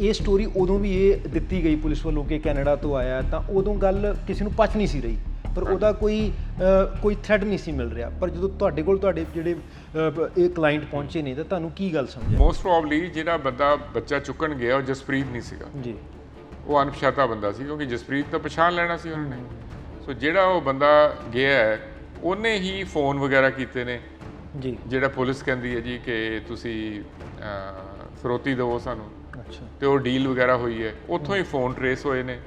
ਇਹ ਸਟੋਰੀ ਉਦੋਂ ਵੀ ਇਹ ਦਿੱਤੀ ਗਈ ਪੁਲਿਸ ਵੱਲੋਂ ਕਿ ਕੈਨੇਡਾ ਤੋਂ ਆਇਆ ਤਾਂ ਉਦੋਂ ਗੱਲ ਕਿਸੇ ਨੂੰ ਪਚ ਨਹੀਂ ਸੀ ਰਹੀ। ਪਰ ਉਹਦਾ ਕੋਈ ਕੋਈ ਥ੍ਰੈਡ ਨਹੀਂ ਸੀ ਮਿਲ ਰਿਹਾ। ਪਰ ਜਦੋਂ ਤੁਹਾਡੇ ਕੋਲ ਤੁਹਾਡੇ ਜਿਹੜੇ ਇਹ ਕਲਾਇੰਟ ਪਹੁੰਚੇ ਨੇ ਤਾਂ ਤੁਹਾਨੂੰ ਕੀ ਗੱਲ ਸਮਝਿਆ ਮੋਸਟ ਪ੍ਰੋਬਬਲੀ ਜਿਹੜਾ ਬੰਦਾ ਬੱਚਾ ਚੁੱਕਣ ਗਿਆ ਉਹ ਜਸਪ੍ਰੀਤ ਨਹੀਂ ਸੀਗਾ। ਜੀ। ਉਹ ਅਣਪਛਾਤਾ ਬੰਦਾ ਸੀ ਕਿਉਂਕਿ ਜਸਪ੍ਰੀਤ ਤਾਂ ਪਛਾਣ ਲੈਣਾ ਸੀ ਉਹਨਾਂ। ਨੇ ਸੋ ਜਿਹੜਾ ਉਹ ਬੰਦਾ ਗਿਆ ਹੈ ਉਹਨੇ ਹੀ ਫੋਨ ਵਗੈਰਾ ਕੀਤੇ ਨੇ। ਜੀ। ਜਿਹੜਾ ਪੁਲਿਸ ਕਹਿੰਦੀ ਹੈ ਜੀ ਕਿ ਤੁਸੀਂ ਫਿਰੌਤੀ ਦਿਓ ਸਾਨੂੰ। ਤੇ ਉਹ ਡੀਲ ਵਗੈਰਾ ਹੋਈ ਹੈ। ਉੱਥੋਂ ਹੀ ਫੋਨ ਟਰੇਸ ਹੋਏ ਨੇ।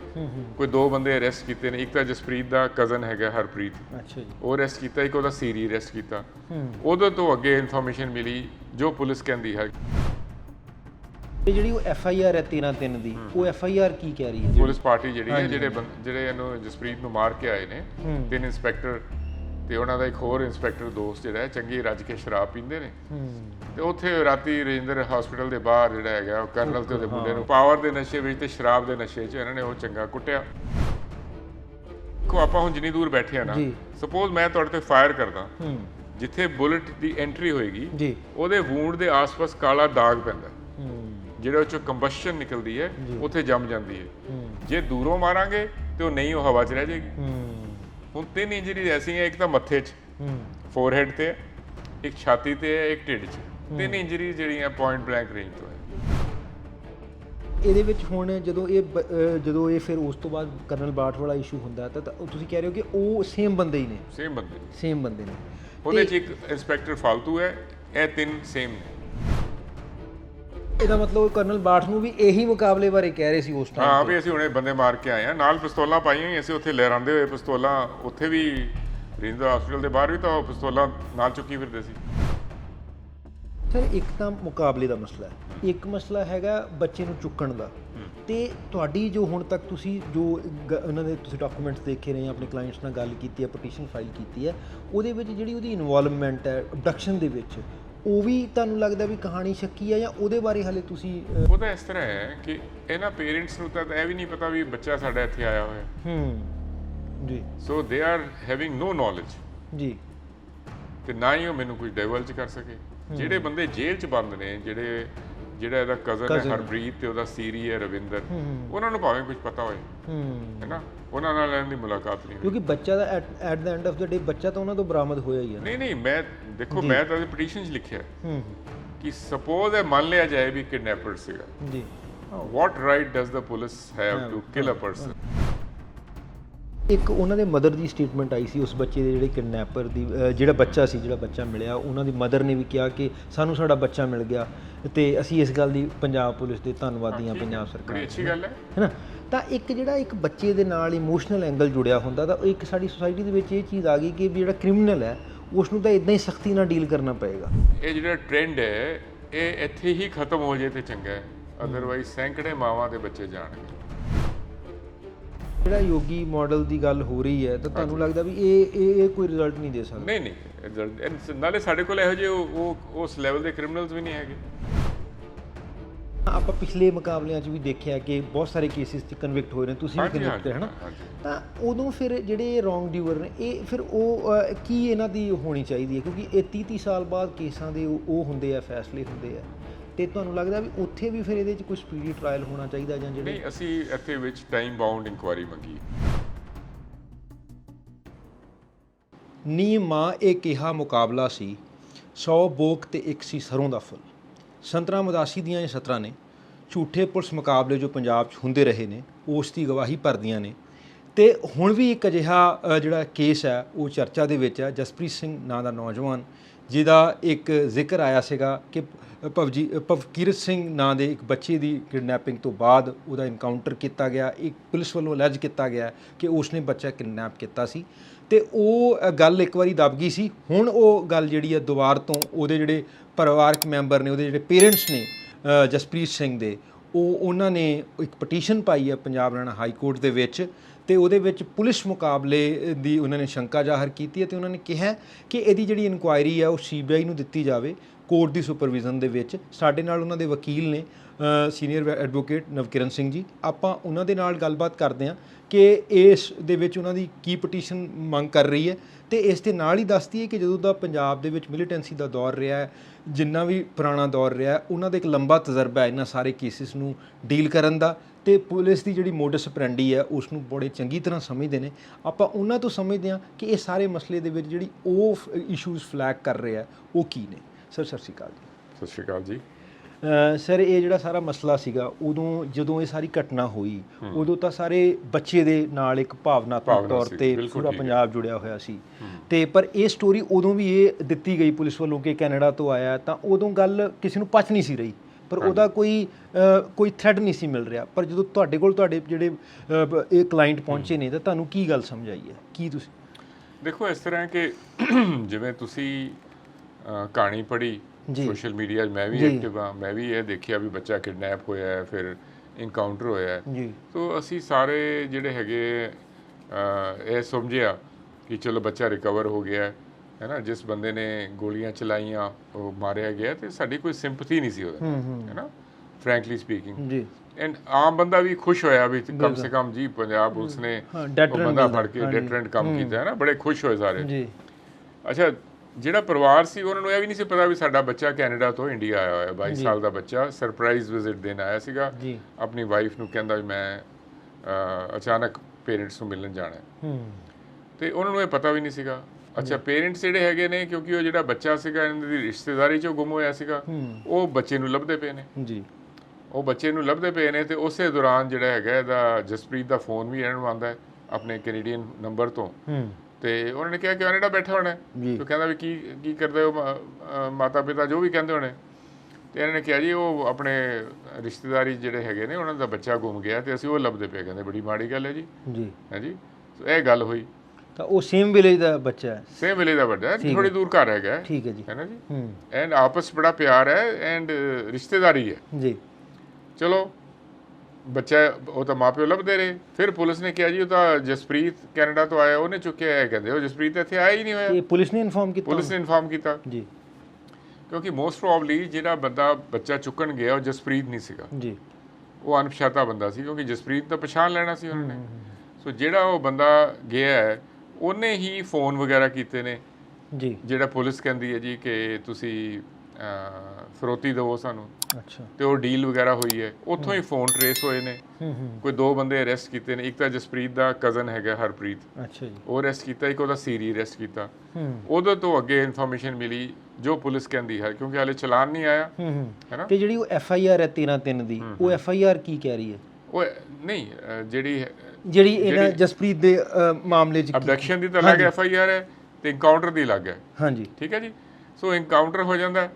ਕੋਈ ਦੋ ਬੰਦੇ ਅਰੈਸਟ ਕੀਤੇ ਨੇ। ਇੱਕ ਤਾਂ ਜਸਪ੍ਰੀਤ ਦਾ ਕਜ਼ਨ ਹੈਗਾ ਹਰਪ੍ਰੀਤ। ਅੱਛਾ ਜੀ। ਉਹ ਅਰੈਸਟ ਕੀਤਾ ਇੱਕ ਉਹਦਾ ਸੀਰੀ ਅਰੈਸਟ ਕੀਤਾ। ਹੂੰ। ਉਹਦੇ ਤੋਂ ਅੱਗੇ ਇਨਫੋਰਮੇਸ਼ਨ ਮਿਲੀ ਜੋ ਪੁਲਿਸ ਕਹਿੰਦੀ ਹੈ। ਇਹ ਜਿਹੜੀ ਉਹ ਐਫ ਆਈ ਆਰ ਹੈ 13 3 ਦੀ ਉਹ ਐਫ ਆਈ ਆਰ ਕੀ ਕਹਿ ਰਹੀ ਹੈ? ਪੁਲਿਸ ਪਾਰਟੀ ਜਿਹੜੀ ਹੈ ਜਿਹੜੇ ਜਿਹੜੇ ਇਹਨੂੰ ਜਸਪ੍ਰੀਤ ਨੂੰ ਮਾਰ ਕੇ ਆਏ ਨੇ। ਤਿੰਨ ਇੰਸਪੈਕਟਰ ਤੇ ਉਹਨਾਂ ਦਾ ਇੱਕ ਹੋਰ ਇੰਸਪੈਕਟਰ ਦੋਸਤ ਜਿਹੜਾ ਹੈ ਚੰਗੀ ਰੱਜ ਕੇ ਸ਼ਰਾਬ ਪੀਂਦੇ ਨੇ। ਹੂੰ। ਤੇ ਉੱਥੇ ਰਾਤੀ ਰਜਿੰਦਰ ਹਸਪੀਟਲ ਦੇ ਬਾਹਰ ਜਿਹੜਾ ਹੈਗਾ ਉਹ ਕਰਨਲ ਤੇ ਉਹਦੇ ਮੁੰਡੇ ਨੂੰ ਪਾਵਰ ਦੇ ਨਸ਼ੇ ਵਿੱਚ ਤੇ ਸ਼ਰਾਬ ਦੇ ਨਸ਼ੇ 'ਚ ਇਹਨਾਂ ਨੇ ਉਹ ਚੰਗਾ ਕੁੱਟਿਆ। ਕੋ ਆਪਾਂ ਹੁਣ ਜਿੰਨੀ ਦੂਰ ਬੈਠੇ ਆ ਨਾ। ਸਪੋਜ਼ ਮੈਂ ਤੁਹਾਡੇ ਤੇ ਫਾਇਰ ਕਰਦਾ ਹੂੰ। ਜਿੱਥੇ ਬੁਲਟ ਦੀ ਐਂਟਰੀ ਹੋਏਗੀ ਜੀ। ਉਹਦੇ ਵੂੰਡ ਦੇ ਆਸ-ਪਾਸ ਕਾਲਾ ਦਾਗ ਪੈਂਦਾ। ਹੂੰ। ਜਿਹੜਾ ਉਹ ਚੋਂ ਕੰਬਸ਼ਨ ਨਿਕਲਦੀ ਹੈ ਉੱਥੇ ਜੰਮ ਜਾਂਦੀ ਹੈ। ਹੂੰ। ਜੇ ਦੂਰੋਂ ਮਾਰਾਂਗੇ ਤੇ ਉਹ ਨਹੀਂ ਉਹ ਹਵਾ 'ਚ ਰਹਿ ਜਾਏਗੀ। ਹੂੰ। ਹੁਣ ਤਿੰਨ ਇੰਜਰੀਜ਼ ਐਸੀਆਂ ਇੱਕ ਤਾਂ ਮੱਥੇ 'ਚ ਹੂੰ। ਫੋਰਹੈਡ ਤੇ ਹੈ, ਇੱਕ ਛਾਤੀ ਤੇ ਹੈ ਇੱਕ ਢਿੱਡ 'ਚ। ਤਿੰਨ ਇੰਜਰੀਜ਼ ਜਿਹੜੀਆਂ ਪੁਆਇੰਟ ਬਲੈਂਕ ਰੇਂਜ ਤੋਂ ਹੈ। ਇਹਦੇ ਵਿੱਚ ਹੁਣ ਜਦੋਂ ਇਹ ਬ- ਅਹ ਜਦੋਂ ਇਹ ਫਿਰ ਉਸ ਤੋਂ ਬਾਅਦ ਕਰਨਲ ਬਾਠ ਵਾਲਾ ਇਸ਼ੂ ਹੁੰਦਾ ਹੈ ਤਾਂ ਤਾਂ ਉਹ ਤੁਸੀਂ ਕਹਿ ਰਹੇ ਹੋ ਕਿ ਉਹ ਸੇਮ ਬੰਦੇ ਹੀ ਨੇ? ਸੇਮ ਬੰਦੇ ਸੇਮ ਬੰਦੇ ਨੇ। ਉਹਦੇ 'ਚ ਇੱਕ ਇੰਸਪੈਕਟਰ ਫਾਲਤੂ ਹੈ ਇਹ ਤਿੰਨ ਸੇਮ ਨੇ। ਇਹਦਾ ਮਤਲਬ ਕਰਨਲ ਬਾਠ ਨੂੰ ਵੀ ਇਹੀ ਮੁਕਾਬਲੇ ਬਾਰੇ ਕਹਿ ਰਹੇ ਸੀ ਉਸ ਹਾਂ ਟਾਈਮ ਵੀ ਅਸੀਂ ਹੁਣੇ ਬੰਦੇ ਮਾਰ ਕੇ ਆਏ ਆ ਨਾਲ ਪਿਸਤੌਲਾਂ ਪਾਈਆਂ ਹੋਈਆਂ ਅਸੀਂ ਉੱਥੇ ਲਹਿਰਾਉਂਦੇ ਹੋਏ ਪਿਸਤੌਲਾਂ ਉੱਥੇ ਵੀ ਰਿੰਦਰ ਹਸਪੀਟਲ ਦੇ ਬਾਹਰ ਵੀ ਤਾਂ ਪਿਸਤੌਲਾਂ ਨਾਲ ਚੁੱਕੀ ਫਿਰਦੇ ਸੀ। ਸਰ ਇੱਕ ਤਾਂ ਮੁਕਾਬਲੇ ਦਾ ਮਸਲਾ ਹੈ। ਇੱਕ ਮਸਲਾ ਹੈਗਾ ਬੱਚੇ ਨੂੰ ਚੁੱਕਣ ਦਾ। ਤੇ ਤੁਹਾਡੀ ਜੋ ਹੁਣ ਤੱਕ ਤੁਸੀਂ ਜੋ ਉਹਨਾਂ ਦੇ ਤੁਸੀਂ ਡਾਕੂਮੈਂਟਸ ਦੇਖੇ ਰਹੇ ਆ ਆਪਣੇ ਕਲਾਇੰਟਸ ਨਾਲ ਗੱਲ ਕੀਤੀ ਹੈ ਪਟੀਸ਼ਨ ਫਾਈਲ ਕੀਤੀ ਹੈ ਉਹਦੇ ਵਿੱਚ ਜਿਹੜੀ ਉਹਦੀ ਇਨਵੋਲਵਮੈਂਟ ਹੈ ਅਬਡਕਸ਼ਨ ਦੇ ਵਿੱਚ ਉਹ ਵੀ ਤੁਹਾਨੂੰ ਲੱਗਦਾ ਵੀ ਕਹਾਣੀ ਸ਼ੱਕੀ ਹੈ ਜਾਂ ਉਹਦੇ ਬਾਰੇ ਹਲੇ ਤੁਸੀਂ ਉਹ ਤਾਂ ਇਸ ਤਰ੍ਹਾਂ ਹੈ ਕਿ ਇਹਨਾਂ ਪੇਰੈਂਟਸ ਨੂੰ ਤਾਂ ਇਹ ਵੀ ਨਹੀਂ ਪਤਾ ਵੀ ਬੱਚਾ ਸਾਡਾ ਇੱਥੇ ਆਇਆ ਹੋਇਆ ਹੈ। ਜੀ। ਸੋ they are having no knowledge ਜੀ। ਤੇ ਨਾ ਹੀ ਉਹ ਮੈਨੂੰ ਕੁਝ ਡਾਈਵਰਜ ਕਰ ਸਕੇ। ਜਿਹੜੇ ਬੰਦੇ ਜੇਲ੍ਹ 'ਚ ਬੰਦ ਨੇ ਜਿਹੜੇ ਜਿਹੜਾ ਇਹਦਾ ਕਜ਼ਨ ਹੈ। ਹਰਪ੍ਰੀਤ ਤੇ ਉਹਦਾ ਸੀਰੀ ਹੈ ਰਵਿੰਦਰ। ਉਹਨਾਂ ਨੂੰ ਭਾਵੇਂ ਕੁਝ ਪਤਾ ਹੋਏ ਹੂੰ। ਹੈਨਾ ਉਹਨਾਂ ਨਾਲ ਇਹਨਾਂ ਦੀ ਮੁਲਾਕਾਤ ਨਹੀਂ ਕਿਉਂਕਿ ਬੱਚਾ ਦਾ at the end of the day ਬੱਚਾ ਤਾਂ ਉਹਨਾਂ ਤੋਂ ਬਰਾਮਦ ਹੋਇਆ ਹੀ ਹੈ ਨਾ। ਨਹੀਂ ਨਹੀਂ ਮੈਂ ਦੇਖੋ ਮੈਂ ਤਾਂ ਪਟੀਸ਼ਨ 'ਚ ਲਿਖਿਆ ਕਿ ਸਪੋਜ਼ ਇਹ ਮੰਨ ਲਿਆ ਜਾਏ ਵੀ ਕਿਡਨੈਪਰ ਸੀਗਾ। ਜੀ। What right does the police have to kill a person ਇੱਕ ਉਹਨਾਂ ਦੇ ਮਦਰ ਦੀ ਸਟੇਟਮੈਂਟ ਆਈ ਸੀ ਉਸ ਬੱਚੇ ਦੇ ਜਿਹੜੇ ਕਿਡਨੈਪਰ ਦੀ ਜਿਹੜਾ ਬੱਚਾ ਸੀ ਜਿਹੜਾ ਬੱਚਾ ਮਿਲਿਆ ਉਹਨਾਂ ਦੀ ਮਦਰ ਨੇ ਵੀ ਕਿਹਾ ਕਿ ਸਾਨੂੰ ਸਾਡਾ ਬੱਚਾ ਮਿਲ ਗਿਆ। ਤੇ ਅਸੀਂ ਇਸ ਗੱਲ ਦੀ ਪੰਜਾਬ ਪੁਲਿਸ ਦੇ ਧੰਨਵਾਦੀ ਹਾਂ ਪੰਜਾਬ ਸਰਕਾਰ ਬੜੀ ਦੇ ਅੱਛੀ ਗੱਲ ਹੈ। ਹੈਨਾ? ਤਾਂ ਇੱਕ ਜਿਹੜਾ ਇੱਕ ਬੱਚੇ ਦੇ ਨਾਲ ਇਮੋਸ਼ਨਲ ਐਂਗਲ ਜੁੜਿਆ ਹੁੰਦਾ ਤਾਂ ਇੱਕ ਸਾਡੀ ਸੋਸਾਇਟੀ ਦੇ ਵਿੱਚ ਇਹ ਚੀਜ਼ ਆ ਗਈ ਕਿ ਵੀ ਜਿਹੜਾ ਕ੍ਰਿਮੀਨਲ ਹੈ ਉਸ ਨੂੰ ਤਾਂ ਇਦਾਂ ਹੀ ਸਖਤੀ ਨਾਲ ਡੀਲ ਕਰਨਾ ਪਏਗਾ। ਇਹ ਜਿਹੜਾ ਟ੍ਰੈਂਡ ਹੈ ਇਹ ਇੱਥੇ ਹੀ ਖਤਮ ਹੋ ਜੇ ਤੇ ਚੰਗਾ ਹੈ। ਅਦਰਵਾਈਜ਼ ਸੈਂਕੜੇ ਮਾਵਾਂ ਦੇ ਬੱਚੇ ਜਾਣਗੇ। ਜਿਹੜਾ ਯੋਗੀ ਮਾਡਲ ਦੀ ਗੱਲ ਹੋ ਰਹੀ ਹੈ ਤਾਂ ਤੁਹਾਨੂੰ ਲੱਗਦਾ ਵੀ ਇਹ ਇਹ ਇਹ ਕੋਈ ਰਿਜ਼ਲਟ ਨਹੀਂ ਦੇ ਸਕਦਾ? ਨਹੀਂ ਨਹੀਂ ਨਾਲੇ ਸਾਡੇ ਕੋਲ ਇਹੋ ਜਿਹੇ ਉਹ ਉਸ ਲੈਵਲ ਦੇ ਕ੍ਰਿਮੀਨਲਸ ਵੀ ਨਹੀਂ ਹੈਗੇ। ਆਪਾਂ ਪਿਛਲੇ ਮੁਕਾਬਲਿਆਂ 'ਚ ਵੀ ਦੇਖਿਆ ਕਿ ਬਹੁਤ ਸਾਰੇ ਕੇਸਿਸ 'ਚ ਕਨਵਿਕਟ ਹੋਏ ਨੇ ਤੁਸੀਂ ਵੀ ਕਨਵਿਕਟ ਹੈ ਹਨਾ? ਹਾਂਜੀ। ਤਾਂ ਉਦੋਂ ਫਿਰ ਜਿਹੜੇ ਰੋਂਗ ਡਿਊਰ ਨੇ ਇਹ ਫਿਰ ਉਹ ਕੀ ਇਹਨਾਂ ਦੀ ਹੋਣੀ ਚਾਹੀਦੀ ਹੈ? ਕਿਉਂਕਿ ਇਹ 30 30 ਸਾਲ ਬਾਅਦ ਕੇਸਾਂ ਦੇ ਉਹ ਹੁੰਦੇ ਆ ਫੈਸਲੇ ਹੁੰਦੇ ਆ। ਤੇ ਤੁਹਾਨੂੰ ਲੱਗਦਾ ਵੀ ਉੱਥੇ ਵੀ ਫਿਰ ਇਹਦੇ 'ਚ ਕੋਈ ਸਪੀਡੀ ਟ੍ਰਾਇਲ ਹੋਣਾ ਚਾਹੀਦਾ ਜਾਂ ਜਿਹੜੇ ਨਹੀਂ ਅਸੀਂ ਇੱਥੇ ਵਿੱਚ ਟਾਈਮ ਬਾਉਂਡ ਇਨਕੁਆਇਰੀ ਮੰਗੀ ਨੀ ਮਾਂ ਇਹ ਕਿਹਾ ਮੁਕਾਬਲਾ ਸੀ 100 ਬੋਕ ਤੇ ਇੱਕ ਸੀ ਸਰੋਂ ਦਾ ਫੁੱਲ। ਸੰਤਰਾ ਮਦਾਸੀ ਦੀਆਂ ਇਹ ਸਤਰਾਂ ਨੇ ਝੂਠੇ ਪੁਲਿਸ ਮੁਕਾਬਲੇ ਜੋ ਪੰਜਾਬ 'ਚ ਹੁੰਦੇ ਰਹੇ ਨੇ ਉਸ ਦੀ ਗਵਾਹੀ ਭਰਦੀਆਂ ਨੇ। ਤੇ ਹੁਣ ਵੀ ਇੱਕ ਅਜਿਹਾ ਅ, ਜਿਹੜਾ ਕੇਸ ਹੈ ਉਹ ਚਰਚਾ ਦੇ ਵਿੱਚ ਹੈ। ਜਸਪ੍ਰੀਤ ਸਿੰਘ ਨਾਂ ਦਾ ਨੌਜਵਾਨ ਜਿਹਦਾ ਇੱਕ ਜ਼ਿਕਰ ਆਇਆ ਸੀਗਾ ਕਿ ਭਵਜੀ, ਭਵਕੀਰਤ ਸਿੰਘ ਨਾਂ ਦੇ ਇੱਕ ਬੱਚੇ ਦੀ ਕਿਡਨੈਪਿੰਗ ਤੋਂ ਬਾਅਦ ਉਹਦਾ ਇਨਕਾਊਂਟਰ ਕੀਤਾ ਗਿਆ, ਇੱਕ ਪੁਲਿਸ ਵੱਲੋਂ ਅਲੈਜ ਕੀਤਾ ਗਿਆ ਕਿ ਉਸਨੇ ਬੱਚਾ ਕਿਡਨੈਪ ਕੀਤਾ ਸੀ। ਤੇ ਉਹ ਗੱਲ ਇੱਕ ਵਾਰੀ ਦਬ ਗਈ ਸੀ। ਹੁਣ ਉਹ ਗੱਲ ਜਿਹੜੀ ਹੈ ਦੁਬਾਰ ਤੋਂ ਉਹਦੇ ਜਿਹੜੇ ਪਰਿਵਾਰਕ ਮੈਂਬਰ ਨੇ, ਉਹਦੇ ਜਿਹੜੇ ਪੇਰੈਂਟਸ ਨੇ ਜਸਪ੍ਰੀਤ ਸਿੰਘ ਦੇ, ਉਹ ਉਹਨਾਂ ਨੇ ਇੱਕ ਪਟੀਸ਼ਨ ਪਾਈ ਹੈ ਪੰਜਾਬ ਹਰਿਆਣਾ ਹਾਈ ਕੋਰਟ ਦੇ ਵਿੱਚ ਤੇ ਉਹਦੇ ਵਿੱਚ ਪੁਲਿਸ ਮੁਕਾਬਲੇ ਦੀ ਉਹਨਾਂ ਨੇ ਸ਼ੰਕਾ ਜ਼ਾਹਰ ਕੀਤੀ ਹੈ ਤੇ ਉਹਨਾਂ ਨੇ ਕਿਹਾ ਕਿ ਇਹਦੀ ਜਿਹੜੀ ਇਨਕੁਆਇਰੀ ਹੈ ਉਹ ਸੀਬੀਆਈ ਨੂੰ ਦਿੱਤੀ ਜਾਵੇ ਕੋਰਟ ਦੀ ਸੁਪਰਵਿਜ਼ਨ ਦੇ ਵਿੱਚ। ਸਾਡੇ ਨਾਲ ਉਹਨਾਂ ਦੇ ਵਕੀਲ ਨੇ ਸੀਨੀਅਰ ਐਡਵੋਕੇਟ ਨਵਕਿਰਨ ਸਿੰਘ ਜੀ। ਆਪਾਂ ਉਹਨਾਂ ਦੇ ਨਾਲ ਗੱਲਬਾਤ ਕਰਦੇ ਹਾਂ ਕਿ ਇਸ ਦੇ ਵਿੱਚ ਉਹਨਾਂ ਦੀ ਕੀ ਪਟੀਸ਼ਨ ਮੰਗ ਕਰ ਰਹੀ ਹੈ ਤੇ ਇਸ ਦੇ ਨਾਲ ਹੀ ਦੱਸਦੀ ਹੈ ਕਿ ਜਦੋਂ ਦਾ ਪੰਜਾਬ ਦੇ ਵਿੱਚ ਮਿਲੀਟੈਂਸੀ ਦਾ ਦੌਰ ਰਿਹਾ ਹੈ ਜਿੰਨਾ ਵੀ ਪੁਰਾਣਾ ਦੌਰ ਰਿਹਾ ਹੈ, ਉਹਨਾਂ ਦਾ ਇੱਕ ਲੰਬਾ ਤਜਰਬਾ ਹੈ ਇਹਨਾਂ ਸਾਰੇ ਕੇਸਿਸ ਨੂੰ ਡੀਲ ਕਰਨ ਦਾ ਤੇ ਪੁਲਿਸ ਦੀ ਜਿਹੜੀ ਮੋਡਸ ਆਪਰੈਂਡੀ ਹੈ ਉਸ ਨੂੰ ਬੜੇ ਚੰਗੀ ਤਰ੍ਹਾਂ ਸਮਝਦੇ ਨੇ। ਆਪਾਂ ਉਹਨਾਂ ਤੋਂ ਸਮਝਦੇ ਹਾਂ ਕਿ ਇਹ ਸਾਰੇ ਮਸਲੇ ਦੇ ਵਿੱਚ ਜਿਹੜੀ ਉਹ ਇਸ਼ੂਜ਼ ਫਲੈਗ ਕਰ ਰਿਹਾ ਉਹ ਕੀ ਨੇ। ਸਰ ਸਤਿ ਸ਼੍ਰੀ ਅਕਾਲ ਜੀ। ਸਤਿ ਸ਼੍ਰੀ ਅਕਾਲ ਜੀ। ਸਰ ਇਹ ਜਿਹੜਾ ਸਾਰਾ ਮਸਲਾ ਸੀਗਾ ਉਦੋਂ ਜਦੋਂ ਇਹ ਸਾਰੀ ਘਟਨਾ ਹੋਈ ਉਦੋਂ ਤਾਂ ਸਾਰੇ ਬੱਚੇ ਦੇ ਨਾਲ ਇੱਕ ਭਾਵਨਾਤਮਕ ਭਾਵਨਾ ਤੌਰ ਤੇ ਪੂਰਾ। ਪੰਜਾਬ ਜੁੜਿਆ ਹੋਇਆ ਸੀ। ਤੇ ਪਰ ਇਹ ਸਟੋਰੀ ਉਦੋਂ ਵੀ ਇਹ ਦਿੱਤੀ ਗਈ ਪੁਲਿਸ ਵੱਲੋਂ ਕਿ ਕੈਨੇਡਾ ਤੋਂ ਆਇਆ ਤਾਂ ਉਦੋਂ ਗੱਲ ਕਿਸੇ ਨੂੰ ਪਚ ਨਹੀਂ ਸੀ ਰਹੀ। ਪਰ ਉਹਦਾ ਕੋਈ ਕੋਈ ਥ੍ਰੈਡ ਨਹੀਂ ਸੀ ਮਿਲ ਰਿਹਾ। ਪਰ ਜਦੋਂ ਤੁਹਾਡੇ ਕੋਲ ਤੁਹਾਡੇ ਜਿਹੜੇ ਇਹ ਕਲਾਇੰਟ ਪਹੁੰਚੇ ਨੇ ਤਾਂ ਤੁਹਾਨੂੰ ਕੀ ਗੱਲ ਸਮਝ ਆਈ ਹੈ? ਕੀ ਤੁਸੀਂ? ਦੇਖੋ ਇਸ ਤਰ੍ਹਾਂ ਕਿ ਜਿਵੇਂ ਤੁਸੀਂ ਕਹਾਣੀ ਪੜ੍ਹੀ। ਸੋਸ਼ਲ ਮੀਡੀਆ 'ਚ ਮੈਂ ਵੀ। ਐਕਟਿਵ ਹਾਂ ਮੈਂ ਵੀ ਇਹ ਦੇਖਿਆ ਵੀ ਬੱਚਾ ਕਿਡਨੈਪ ਹੋਇਆ ਹੈ ਫਿਰ ਇਨਕਾਊਂਟਰ ਹੋਇਆ ਹੈ। ਜੀ। ਸੋ ਅਸੀਂ ਸਾਰੇ ਜਿਹੜੇ ਹੈਗੇ ਇਹ ਸਮਝਿਆ ਕਿ ਚਲੋ ਬੱਚਾ ਰਿਕਵਰ ਹੋ ਗਿਆ ਹੈ। ਹੈ ਨਾ ਜਿਸ ਬੰਦੇ ਨੇ ਗੋਲੀਆਂ ਚਲਾਈਆਂ ਉਹ ਮਾਰਿਆ ਗਿਆ ਤੇ ਸਾਡੀ ਕੋਈ ਸਿੰਪਥੀ ਨਹੀਂ ਸੀ ਉਹਦੇ ਹੂੰ ਨਾ ਫ੍ਰੈਂਕਲੀ ਸਪੀਕਿੰਗ ਜੀ। ਐਂਡ ਆਮ ਬੰਦਾ ਵੀ ਖੁਸ਼ ਹੋਇਆ ਵੀ ਕਮ ਸੇ ਕਮ ਜੀ ਪੰਜਾਬ ਪੁਲਿਸ ਨੇ ਉਹ ਬੰਦਾ ਫੜ ਕੇ। ਡਿਟਰੈਂਟ ਕੰਮ ਕੀਤਾ ਹੈ ਨਾ ਬੜੇ ਖੁਸ਼ ਹੋਏ ਸਾਰੇ। ਜੀ। ਅੱਛਾ ਜਿਹੜਾ ਪਰਿਵਾਰ ਸੀ ਉਹਨਾਂ ਨੂੰ ਇਹ ਵੀ ਨਹੀਂ ਸੀ ਪਤਾ ਵੀ ਸਾਡਾ ਬੱਚਾ ਕੈਨੇਡਾ ਤੋਂ ਇੰਡੀਆ ਆਇਆ ਹੋਇਆ 22 ਸਾਲ ਦਾ ਬੱਚਾ ਸਰਪ੍ਰਾਈਜ਼ ਵਿਜ਼ਿਟ ਦੇਣ ਆਇਆ ਸੀਗਾ। ਜੀ। ਆਪਣੀ ਵਾਈਫ ਨੂੰ ਕਹਿੰਦਾ ਵੀ ਮੈਂ ਅਚਾਨਕ ਪੇਰੈਂਟਸ ਨੂੰ ਮਿਲਣ ਜਾਣਾ ਹੈ। ਹੂੰ। ਤੇ ਉਹਨਾਂ ਨੂੰ ਇਹ ਪਤਾ ਵੀ ਨਹੀਂ ਸੀਗਾ ਅੱਛਾ ਪੇਰੈਂਟਸ ਜਿਹੜੇ ਹੈਗੇ ਨੇ ਕਿਉਂਕਿ ਉਹ ਜਿਹੜਾ ਬੱਚਾ ਸੀਗਾ ਇਹਨਾਂ ਦੀ ਰਿਸ਼ਤੇਦਾਰੀ ਚੋਂ ਗੁੰਮ ਹੋਇਆ ਸੀਗਾ ਉਹ ਬੱਚੇ ਨੂੰ ਲੱਭਦੇ ਪਏ ਨੇ। ਜੀ। ਉਹ ਬੱਚੇ ਨੂੰ ਲੱਭਦੇ ਪਏ ਨੇ ਤੇ ਉਸੇ ਦੌਰਾਨ ਜਿਹੜਾ ਹੈਗਾ ਇਹਦਾ ਜਸਪ੍ਰੀਤ ਦਾ ਫੋਨ ਵੀ ਇਹਨਾਂ ਨੂੰ ਆਉਂਦਾ ਹੈ ਆਪਣੇ ਕੈਨੇਡੀਅਨ ਨੰਬਰ ਤੋਂ। ਤੇ ਉਹਨਾਂ ਨੇ ਕਿਹਾ ਕਿ ਕੈਨੇਡਾ ਬੈਠਾ ਹੋਣਾ ਤੇ ਕਹਿੰਦਾ ਵੀ ਕੀ ਕੀ ਕਰਦੇ ਹੋ ਮਾਤਾ ਪਿਤਾ ਜੋ ਵੀ ਕਹਿੰਦੇ ਹੋਣੇ। ਤੇ ਇਹਨਾਂ ਨੇ ਕਿਹਾ ਜੀ ਉਹ ਆਪਣੇ ਰਿਸ਼ਤੇਦਾਰੀ ਜਿਹੜੇ ਹੈਗੇ ਨੇ ਉਹਨਾਂ ਦਾ ਬੱਚਾ ਗੁੰਮ ਗਿਆ ਤੇ ਅਸੀਂ ਉਹ ਲੱਭਦੇ ਪਏ ਕਹਿੰਦੇ ਬੜੀ ਮਾੜੀ ਗੱਲ ਹੈ ਜੀ। ਜੀ। ਹੈ ਜੀ? ਸੋ ਇਹ ਗੱਲ ਹੋਈ। ਤਾਂ ਉਹ ਸੇਮ ਵਿਲੇਜ ਦਾ ਬੱਚਾ ਹੈ। ਸੇਮ ਵਿਲੇ ਦਾ ਵੱਡਾ ਹੈ ਥੋੜੀ ਦੂਰ ਘਰ ਹੈਗਾ ਠੀਕ ਹੈ ਜੀ। ਹੈ ਨਾ ਜੀ? ਹੂੰ। ਐਂਡ ਆਪਸ ਬੜਾ ਪਿਆਰ ਹੈ ਐਂਡ ਰਿਸ਼ਤੇਦਾਰੀ ਹੈ। ਜੀ। ਚਲੋ ਬੱਚਾ ਉਹ ਤਾਂ ਮਾਪਿਓ ਲੱਭਦੇ ਰਹੇ। ਫਿਰ ਪੁਲਿਸ ਨੇ ਕਿਹਾ ਜੀ ਉਹ ਤਾਂ ਜਸਪ੍ਰੀਤ ਕੈਨੇਡਾ ਤੋਂ ਆਇਆ ਉਹਨੇ ਚੁੱਕਿਆ ਹੈ ਕਹਿੰਦੇ ਉਹ ਜਸਪ੍ਰੀਤ ਇੱਥੇ ਆਇਆ ਹੀ ਨਹੀਂ ਹੋਇਆ। ਇਹ ਪੁਲਿਸ ਨੇ ਇਨਫਾਰਮ ਕੀਤਾ? ਪੁਲਿਸ ਨੇ ਇਨਫਾਰਮ ਕੀਤਾ। ਜੀ। ਕਿਉਂਕਿ ਮੋਸਟ ਪ੍ਰੋਬਬਲੀ ਜਿਹੜਾ ਬੰਦਾ ਬੱਚਾ ਚੁੱਕਣ ਗਿਆ ਉਹ ਜਸਪ੍ਰੀਤ ਨਹੀਂ ਸੀਗਾ। ਜੀ। ਉਹ ਅਣਪਛਾਤਾ ਬੰਦਾ ਸੀ ਕਿਉਂਕਿ ਜਸਪ੍ਰੀਤ ਤਾਂ ਪਛਾਣ ਲੈਣਾ ਸੀ ਉਹਨਾਂ। ਨੇ ਸੋ ਜਿਹੜਾ ਉਹ ਬੰਦਾ ਗਿਆ ਹੈ ਉਹਨੇ ਹੀ ਫੋਨ ਵਗੈਰਾ ਕੀਤੇ ਨੇ। ਜੀ। ਜਿਹੜਾ ਪੁਲਿਸ ਕਹਿੰਦੀ ਹੈ ਜੀ ਕਿ ਤੁਸੀਂ ਫਿਰੌਤੀ ਦਿਓ ਸਾਨੂੰ। ਅੱਛਾ। ਤੇ ਉਹ ਡੀਲ ਵਗੈਰਾ ਹੋਈ ਹੈ। ਉੱਥੋਂ ਹੀ ਫੋਨ ਟਰੇਸ ਹੋਏ ਨੇ। ਕੋਈ ਦੋ ਬੰਦੇ ਅਰੈਸਟ ਕੀਤੇ ਨੇ। ਇੱਕ ਤਾਂ ਜਸਪ੍ਰੀਤ ਦਾ ਕਜ਼ਨ ਹੈਗਾ ਹਰਪ੍ਰੀਤ। ਅੱਛਾ ਜੀ। ਉਹ ਅਰੈਸਟ ਕੀਤਾ ਇੱਕ ਉਹਦਾ ਸੀਰੀ ਅਰੈਸਟ ਕੀਤਾ। ਉਹਦੇ ਤੋਂ ਅੱਗੇ ਇਨਫੋਰਮੇਸ਼ਨ ਮਿਲੀ ਜੋ ਪੁਲਿਸ ਕਹਿੰਦੀ ਹੈ ਕਿਉਂਕਿ ਹਾਲੇ ਚਲਾਨ ਨਹੀਂ ਆਇਆ। ਹੈ ਨਾ? ਤੇ ਜਿਹੜੀ ਉਹ ਐਫ ਆਈ ਆਰ ਹੈ 13 3 ਦੀ ਉਹ ਐਫ ਆਈ ਆਰ ਕੀ ਕਹਿ ਰਹੀ ਹੈ? ਉਹ ਨਹੀਂ ਅਹ, ਜਿਹੜੀ ਜਿਹੜੀ ਇਹਨਾਂ ਜਸਪ੍ਰੀਤ ਦੇ ਅ, ਮਾਮਲੇ 'ਚ ਕੀ- ਅਬਡਕਸ਼ਨ ਦੀ ਤਾਂ ਅਲੱਗ ਐਫ ਆਈ ਆਰ ਹੈ ਤੇ ਇਨਕਾਊਂਟਰ ਦੀ ਅਲੱਗ ਹੈ। ਹਾਂਜੀ। ਠੀਕ ਹੈ ਜੀ? ਸੋ ਇਨਕਾਊਂਟਰ ਹੋ ਜਾਂਦਾ ਹੈ।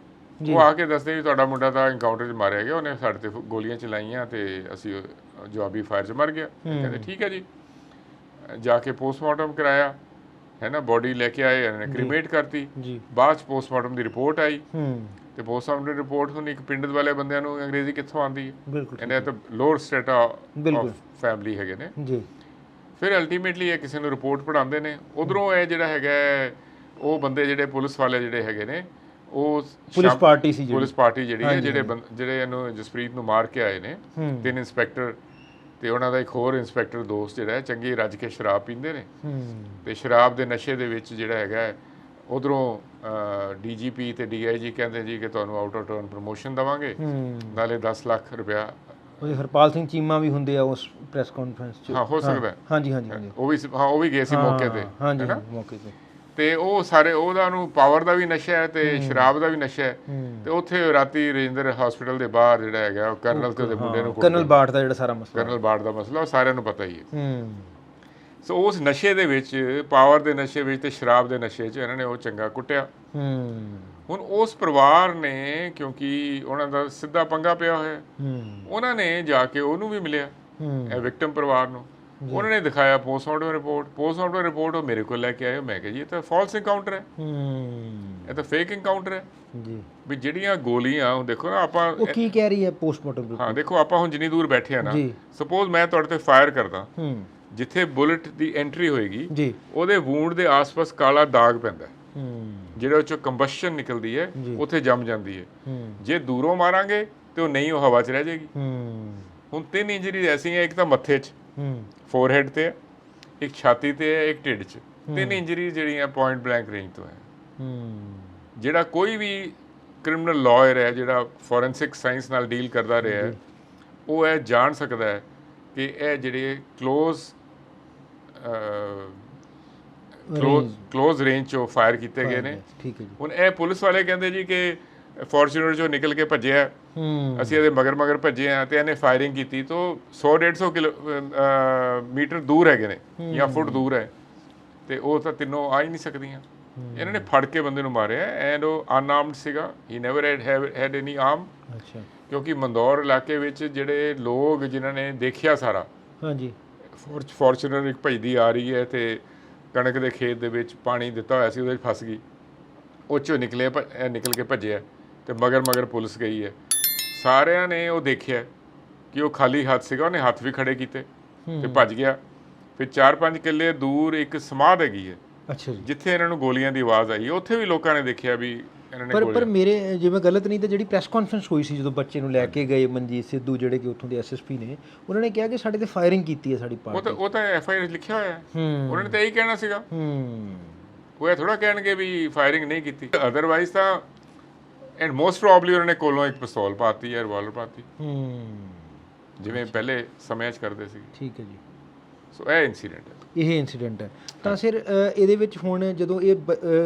ਉਹ ਆ ਕੇ ਦੱਸਦੇ ਵੀ ਤੁਹਾਡਾ ਮੁੰਡਾ ਤਾਂ ਇਨਕਾਊਂਟਰ 'ਚ ਮਾਰਿਆ ਗਿਆ ਉਹਨੇ ਸਾਡੇ ਤੇ ਫ- ਗੋਲੀਆਂ ਚਲਾਈਆਂ ਤੇ ਅਸੀਂ ਉਹ ਜਵਾਬੀ ਫਾਇਰ 'ਚ ਮਰ ਗਿਆ ਕਹਿੰਦੇ ਠੀਕ ਹੈ ਜੀ। ਜਾ ਕੇ ਪੋਸਟਮਾਰਟਮ ਕਰਾਇਆ। ਹੈ ਨਾ ਬੋਡੀ ਲੈ ਕੇ ਆਏ ਇਹਨਾਂ ਨੇ ਕ੍ਰੀਮੇਟ ਕਰਤੀ। ਜੀ। ਬਾਅਦ 'ਚ ਪੋਸਟਮਾਰਟਮ ਦੀ ਰਿਪੋਰਟ ਆਈ। ਹੂੰ। ਤੇ ਪੋਸਟਮਾਰਟਮ ਦੀ ਰਿਪੋਰਟ ਹੁਣ ਇੱਕ ਪਿੰਡ ਵਾਲੇ ਬੰਦਿਆਂ ਨੂੰ ਅੰਗਰੇਜ਼ੀ ਕਿੱਥੋਂ ਆਉਂਦੀ ਹੈ? ਇਹਨਾਂ ਤਾਂ ਲੋਅਰ ਸਟੇਟਾ। ਆਫ ਫੈਮਿਲੀ ਹੈਗੇ ਨੇ। ਜੀ। ਫਿਰ ਅਲਟੀਮੇਟਲੀ ਇਹ ਕਿਸੇ ਨੂੰ ਰਿਪੋਰਟ ਪੜਾਉਂਦੇ ਨੇ। ਉਧਰੋਂ ਇਹ ਜਿਹੜਾ ਹੈਗਾ ਉਹ ਬੰਦੇ ਜਿਹੜੇ ਪੁਲਿਸ ਵਾਲੇ ਜਿਹੜੇ ਹੈਗੇ ਨੇ ਉਹ ਪੁਲਿਸ ਪਾਰਟੀ ਸੀ ਜਿਹੜੀ। ਪੁਲਿਸ ਪਾਰਟੀ ਜਿਹੜੀ ਹੈ ਜਿਹੜੇ ਜਿਹੜੇ ਇਹਨੂੰ ਜਸਪ੍ਰੀਤ ਨੂੰ ਮਾਰ ਕੇ ਆਏ ਨੇ ਤਿੰਨ ਇੰਸਪੈਕਟਰ ਤੇ ਉਹਨਾਂ ਦਾ ਇੱਕ ਹੋਰ ਇੰਸਪੈਕਟਰ ਦੋਸਤ ਜਿਹੜਾ ਹੈ ਚੰਗੀ ਰੱਜ ਕੇ ਸ਼ਰਾਬ ਪੀਂਦੇ ਨੇ। ਤੇ ਸ਼ਰਾਬ ਦੇ ਨਸ਼ੇ ਦੇ ਵਿੱਚ ਜਿਹੜਾ ਹੈਗਾ ਉਧਰੋਂ ਡੀਜੀਪੀ ਤੇ ਡੀਆਈਜੀ ਕਹਿੰਦੇ ਜੀ ਕਿ ਤੁਹਾਨੂੰ ਆਊਟ ਆਫ ਟਰਨ ਪ੍ਰੋਮੋਸ਼ਨ ਦਵਾਂਗੇ। ਨਾਲੇ 10 ਲੱਖ ਰੁਪਇਆ ਉਹ ਹਰਪਾਲ ਸਿੰਘ ਚੀਮਾ ਵੀ ਹੁੰਦੇ ਆ ਉਸ ਪ੍ਰੈਸ ਕਾਨਫਰੰਸ 'ਚ। ਹਾਂ ਹੋ ਸਕਦਾ। ਹਾਂਜੀ ਹਾਂਜੀ ਉਹ ਵੀ ਹਾਂ ਉਹ ਵੀ ਗਏ ਸੀ ਮੌਕੇ ਤੇ ਹਾਂਜੀ, ਮੌਕੇ ਤੇ। ਤੇ ਉਹ ਸਾਰੇ ਉਹਦਾ ਨੂੰ ਪਾਵਰ ਦਾ ਵੀ ਨਸ਼ਾ ਹੈ ਤੇ ਸ਼ਰਾਬ ਦਾ ਵੀ ਨਸ਼ਾ ਹੈ। ਤੇ ਉੱਥੇ ਰਾਤੀ ਰਜਿੰਦਰ ਹਸਪੀਟਲ ਦੇ ਬਾਹਰ ਜਿਹੜਾ ਹੈਗਾ ਉਹ ਕਰਨਲ ਤੇ ਮੁੰਡੇ ਨੂੰ ਕਰਨਲ ਬਾਟ ਦਾ ਜਿਹੜਾ ਸਾਰਾ ਮਸਲਾ। ਕਰਨਲ ਬਾੜ ਦਾ ਮਸਲਾ ਸਾਰਿਆਂ ਨੂੰ ਪਤਾ ਹੀ ਹੈ। ਸੋ ਉਸ ਨਸ਼ੇ ਦੇ ਵਿੱਚ ਪਾਵਰ ਦੇ ਨਸ਼ੇ ਵਿੱਚ ਤੇ ਸ਼ਰਾਬ ਦੇ ਨਸ਼ੇ 'ਚ ਇਹਨਾਂ ਨੇ ਉਹ ਚੰਗਾ ਕੁੱਟਿਆ। ਹੁਣ ਉਸ ਪਰਿਵਾਰ ਨੇ ਕਿਉਂਕਿ ਉਹਨਾਂ ਦਾ ਸਿੱਧਾ ਪੰਗਾ ਪਿਆ ਹੋਇਆ ਉਹਨਾਂ ਨੇ ਜਾ ਕੇ ਉਹਨੂੰ ਵੀ ਮਿਲਿਆ ਇਹ ਵਿਕਟਮ ਪਰਿਵਾਰ ਨੂੰ। ਉਹਨਾਂ ਨੇ ਦਿਖਾਇਆ ਪੋਸਟਮਾਰਟਮ ਰਿਪੋਰਟ ਪੋਸਟਮਾਰਟਮ ਰਿਪੋਰਟ ਉਹ ਮੇਰੇ ਕੋਲ ਲੈ ਕੇ ਆਏ ਮੈਂ ਕਿਹਾ ਜੀ ਇਹ ਤਾਂ ਫਾਲਸ ਐਨਕਾਊਂਟਰ ਹੈ। ਹੂੰ। ਇਹ ਤਾਂ ਫੇਕ ਐਨਕਾਊਂਟਰ ਹੈ। ਜੀ। ਵੀ ਜਿਹੜੀਆਂ ਗੋਲੀਆਂ ਉਹ ਦੇਖੋ ਨਾ ਆਪਾਂ ਉਹ ਕੀ ਕਹਿ ਰਹੀ ਹੈ ਪੋਸਟਮਾਰਟਮ ਹਾਂ ਦੇਖੋ ਆਪਾਂ ਹੁਣ ਜਿੰਨੀ ਦੂਰ ਬੈਠੇ ਆ ਨਾ। ਸਪੋਜ਼ ਮੈਂ ਤੁਹਾਡੇ ਤੇ ਫਾਇਰ ਕਰਦਾ ਹੂੰ। ਜਿੱਥੇ ਬੁਲਟ ਦੀ ਐਂਟਰੀ ਹੋਏਗੀ ਜੀ। ਉਹਦੇ ਵੂੰਡ ਦੇ ਆਸ-ਪਾਸ ਕਾਲਾ ਦਾਗ ਪੈਂਦਾ ਹੈ। ਹੂੰ। ਜਿਹੜੇ ਉਹ ਚੋਂ ਕੰਬਸ਼ਨ ਨਿਕਲਦੀ ਹੈ। ਉੱਥੇ ਜੰਮ ਜਾਂਦੀ ਹੈ। ਹੂੰ। ਜੇ ਦੂਰੋਂ ਮਾਰਾਂਗੇ ਤੇ ਉਹ ਨਹੀਂ ਉਹ ਹਵਾ 'ਚ ਰਹਿ ਜਾਏਗੀ। ਹੂੰ। ਹੁਣ ਤਿੰਨ ਇੰਜਰੀਜ਼ ਐਸੀਆਂ ਇੱਕ ਤਾਂ ਮੱਥੇ 'ਚ ਹੂੰ। ਫੋਰਹੈਡ ਤੇ ਇੱਕ ਛਾਤੀ ਤੇ ਹੈ ਇੱਕ ਢਿੱਡ 'ਚ। ਤਿੰਨ ਇੰਜਰੀ ਜਿਹੜੀਆਂ ਪੁਆਇੰਟ ਬਲੈਂਕ ਰੇਂਜ ਤੋਂ ਹੈ। ਹੂੰ। ਜਿਹੜਾ ਕੋਈ ਵੀ ਕ੍ਰਿਮੀਨਲ ਲਾਇਰ ਹੈ ਜਿਹੜਾ ਫੋਰੈਂਸਿਕ ਸਾਇੰਸ ਨਾਲ ਡੀਲ ਕਰਦਾ ਰਿਹਾ ਉਹ ਇਹ ਜਾਣ ਸਕਦਾ ਹੈ ਕਿ ਇਹ ਜਿਹੜੇ ক্লোਜ਼ ਕਲੋਜ਼ ਕਲੋਜ਼ ਰੇਂਜ ਚੋਂ ਫਾਇਰ ਕੀਤੇ ਗਏ ਨੇ। ਠੀਕ ਹੈ ਜੀ। ਹੁਣ ਇਹ ਪੁਲਿਸ ਵਾਲੇ ਕਹਿੰਦੇ ਜੀ ਕਿ ਫੋਰਚੂਨਰ ਜੋ ਨਿਕਲ ਕੇ ਭੱਜਿਆ ਅਸੀਂ ਇਹਦੇ ਮਗਰ ਮਗਰ ਭੱਜੇ ਆ ਤੇ ਇਹਨੇ ਫਾਇਰਿੰਗ ਕੀਤੀ ਤੋਂ 100 150 ਕਿਲੋ ਮੀਟਰ ਦੂਰ ਹੈਗੇ ਨੇ ਜਾਂ ਫੁੱਟ ਦੂਰ ਹੈ। ਤੇ ਉਹ ਤਾਂ ਤਿੰਨੋਂ ਆ ਹੀ ਨਹੀਂ ਸਕਦੀਆਂ। ਇਹਨਾਂ ਨੇ ਫੜ ਕੇ ਬੰਦੇ ਨੂੰ ਮਾਰਿਆ ਐਂਡ ਉਹ ਅਨਆਰਮਡ ਸੀਗਾ। He never had had any arm ਅੱਛਾ। ਕਿਉਂਕਿ ਮੰਦੌਰ ਇਲਾਕੇ ਵਿੱਚ ਜਿਹੜੇ ਲੋਕ ਜਿਨ੍ਹਾਂ ਨੇ ਦੇਖਿਆ ਸਾਰਾ ਹਾਂਜੀ। ਫੋਰਚੂਨਰ ਇੱਕ ਭਜਦੀ ਆ ਰਹੀ ਹੈ ਤੇ ਕਣਕ ਦੇ ਖੇਤ ਦੇ ਵਿੱਚ ਪਾਣੀ ਦਿੱਤਾ ਹੋਇਆ ਸੀ ਉਹਦੇ ਵਿੱਚ ਫਸ ਗਈ। ਉਹ ਚੋਂ ਨਿਕਲੇ ਨਿਕਲ ਕੇ ਭੱਜਿਆ ਤੇ ਮਗਰ ਮਗਰ ਪੁਲਿਸ ਗਈ ਹੈ। ਸਾਰਿਆਂ ਨੇ ਉਹ ਦੇਖਿਆ ਕਿ ਉਹ ਖਾਲੀ ਹੱਥ ਸੀਗਾ ਉਹਨੇ ਹੱਥ ਵੀ ਖੜੇ ਕੀਤੇ ਤੇ ਭੱਜ ਗਿਆ। ਫਿਰ 4-5 ਕਿੱਲੇ ਦੂਰ ਇੱਕ ਸਮਾਧ ਹੈਗੀ ਹੈ ਅੱਛਾ ਜੀ। ਜਿੱਥੇ ਇਹਨਾਂ ਨੂੰ ਗੋਲੀਆਂ ਦੀ ਆਵਾਜ਼ ਆਈ। ਉੱਥੇ ਵੀ ਲੋਕਾਂ ਨੇ ਦੇਖਿਆ ਵੀ ਇਹਨਾਂ ਨੇ ਪਰ ਪਰ ਮੇਰੇ ਜਿਵੇਂ ਗਲਤ ਨਹੀਂ ਤਾਂ ਜਿਹੜੀ ਪ੍ਰੈਸ ਕਾਨਫਰੰਸ ਹੋਈ ਸੀ ਜਦੋਂ ਬੱਚੇ ਨੂੰ ਲੈ ਕੇ ਗਏ ਮਨਜੀਤ ਸਿੱਧੂ ਜਿਹੜੇ ਕਿ ਉੱਥੋਂ ਦੇ ਐਸਐਸਪੀ ਨੇ ਉਹਨਾਂ ਨੇ ਕਿਹਾ ਕਿ ਸਾਡੇ ਤੇ ਫਾਇਰਿੰਗ ਕੀਤੀ ਹੈ ਸਾਡੀ ਉਹ ਪਾਰਟੀ ਤਾਂ ਉਹ ਤਾਂ ਐਫ ਆਈ ਆਰ ਲਿਖਿਆ ਹੋਇਆ। ਹੈ। ਹੂੰ ਉਹਨਾਂ ਨੇ ਤਾਂ ਇਹੀ ਕਹਿਣਾ ਸੀਗਾ। ਹੂੰ। ਉਹ ਇਹ ਥੋੜਾ ਕਹਿਣਗੇ ਵੀ ਫਾਇਰਿੰਗ ਨਹੀਂ ਕੀਤੀ। ਅਦਰਵਾਈਜ਼ ਤਾਂ ਐਂਡ ਮੋਸਟ ਪ੍ਰੋਬਬਲੀ ਉਹਨਾਂ ਨੇ ਕੋਲੋਂ ਇੱਕ ਪਿਸਤੌਲ ਪਾਤੀ ਜਾਂ ਰਿਵਾਲਵਰ ਪਾਤੀ। ਹੂੰ। ਜਿਵੇਂ ਪਹਿਲੇ ਸਮਿਆਂ 'ਚ ਕਰਦੇ ਸੀ। ਠੀਕ ਹੈ ਜੀ। ਸੋ ਇਹ ਇਨਸੀਡੈਂਟ ਹੈ। ਇਹ ਇਨਸੀਡੈਂਟ ਹੈ। ਤਾਂ ਸਿਰ ਇਹਦੇ ਵਿੱਚ ਹੁਣ ਜਦੋਂ ਇਹ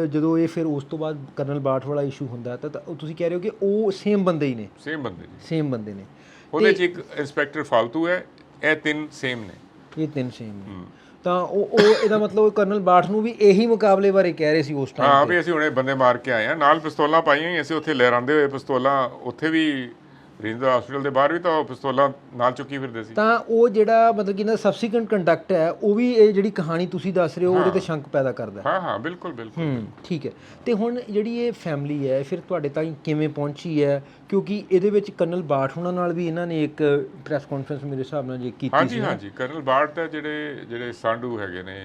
ਜਦੋਂ ਇਹ ਫਿਰ ਉਸ ਤੋਂ ਬਾਅਦ ਕਰਨਲ ਬਾਠ ਵਾਲਾ ਇਸ਼ੂ ਹੁੰਦਾ ਹੈ ਤਾਂ ਤੁਸੀਂ ਕਹਿ ਰਹੇ ਹੋ ਕਿ ਉਹ ਸੇਮ ਬੰਦੇ ਹੀ ਨੇ? ਸੇਮ ਬੰਦੇ ਜੀ। ਸੇਮ ਬੰਦੇ ਨੇ। ਉਹਦੇ 'ਚ ਇੱਕ ਇੰਸਪੈਕਟਰ ਫਾਲਤੂ ਹੈ ਇਹ ਤਿੰਨ ਸੇਮ ਨੇ। ਇਹ ਤਿੰਨ ਸੇਮ ਨੇ। ਤਾਂ ਉਹ ਉਹ ਇਹਦਾ ਮਤਲਬ ਉਹ ਕਰਨਲ ਬਾਠ ਨੂੰ ਵੀ ਇਹੀ ਮੁਕਾਬਲੇ ਬਾਰੇ ਕਹਿ ਰਹੇ ਸੀ ਉਸ ਟਾਈਮ ਹਾਂ ਵੀ ਅਸੀਂ ਹੁਣੇ ਬੰਦੇ ਮਾਰ ਕੇ ਆਏ ਆ ਨਾਲ ਪਿਸਤੌਲਾਂ ਪਾਈਆਂ ਹੀ ਅਸੀਂ ਉੱਥੇ ਲਹਿਰਾਉਂਦੇ ਹੋਏ ਪਿਸਤੌਲਾਂ ਉੱਥੇ ਵੀ ਰਿੰਦਰ ਹਸਪੀਟਲ ਦੇ ਬਾਹਰ ਵੀ ਤਾਂ ਪਿਸਤੌਲਾਂ ਨਾਲ ਚੁੱਕੀ ਫਿਰਦੇ ਸੀ। ਤਾਂ ਉਹ ਜਿਹੜਾ ਮਤਲਬ ਕਿ ਇਹਦਾ ਸਬਸੀਕੁਐਂਟ ਕੰਡਕਟ ਹੈ ਉਹ ਵੀ ਇਹ ਜਿਹੜੀ ਕਹਾਣੀ ਤੁਸੀਂ ਦੱਸ ਰਹੇ ਹੋ ਉਹਦੇ ਤੇ ਸ਼ੰਕ ਪੈਦਾ ਕਰਦਾ ਹੈ। ਹਾਂ ਹਾਂ ਬਿਲਕੁਲ ਬਿਲਕੁਲ। ਹੂੰ ਠੀਕ ਹੈ। ਤੇ ਹੁਣ ਜਿਹੜੀ ਇਹ ਫੈਮਿਲੀ ਹੈ ਫਿਰ ਤੁਹਾਡੇ ਤਾਈਂ ਕਿਵੇਂ ਪਹੁੰਚੀ ਹੈ? ਕਿਉਂਕਿ ਇਹਦੇ ਵਿੱਚ ਕਰਨਲ ਬਾਠ ਉਹਨਾਂ ਨਾਲ ਵੀ ਇਹਨਾਂ ਨੇ ਇੱਕ ਪ੍ਰੈਸ ਕਾਨਫਰੰਸ ਮੇਰੇ ਹਿਸਾਬ ਨਾਲ ਜੇ ਕੀਤੀ ਹਾਂਜੀ ਹਾਂਜੀ ਕਰਨਲ ਬਾੜ ਤਾਂ ਜਿਹੜੇ ਜਿਹੜੇ ਸਾਂਢੂ ਹੈਗੇ ਨੇ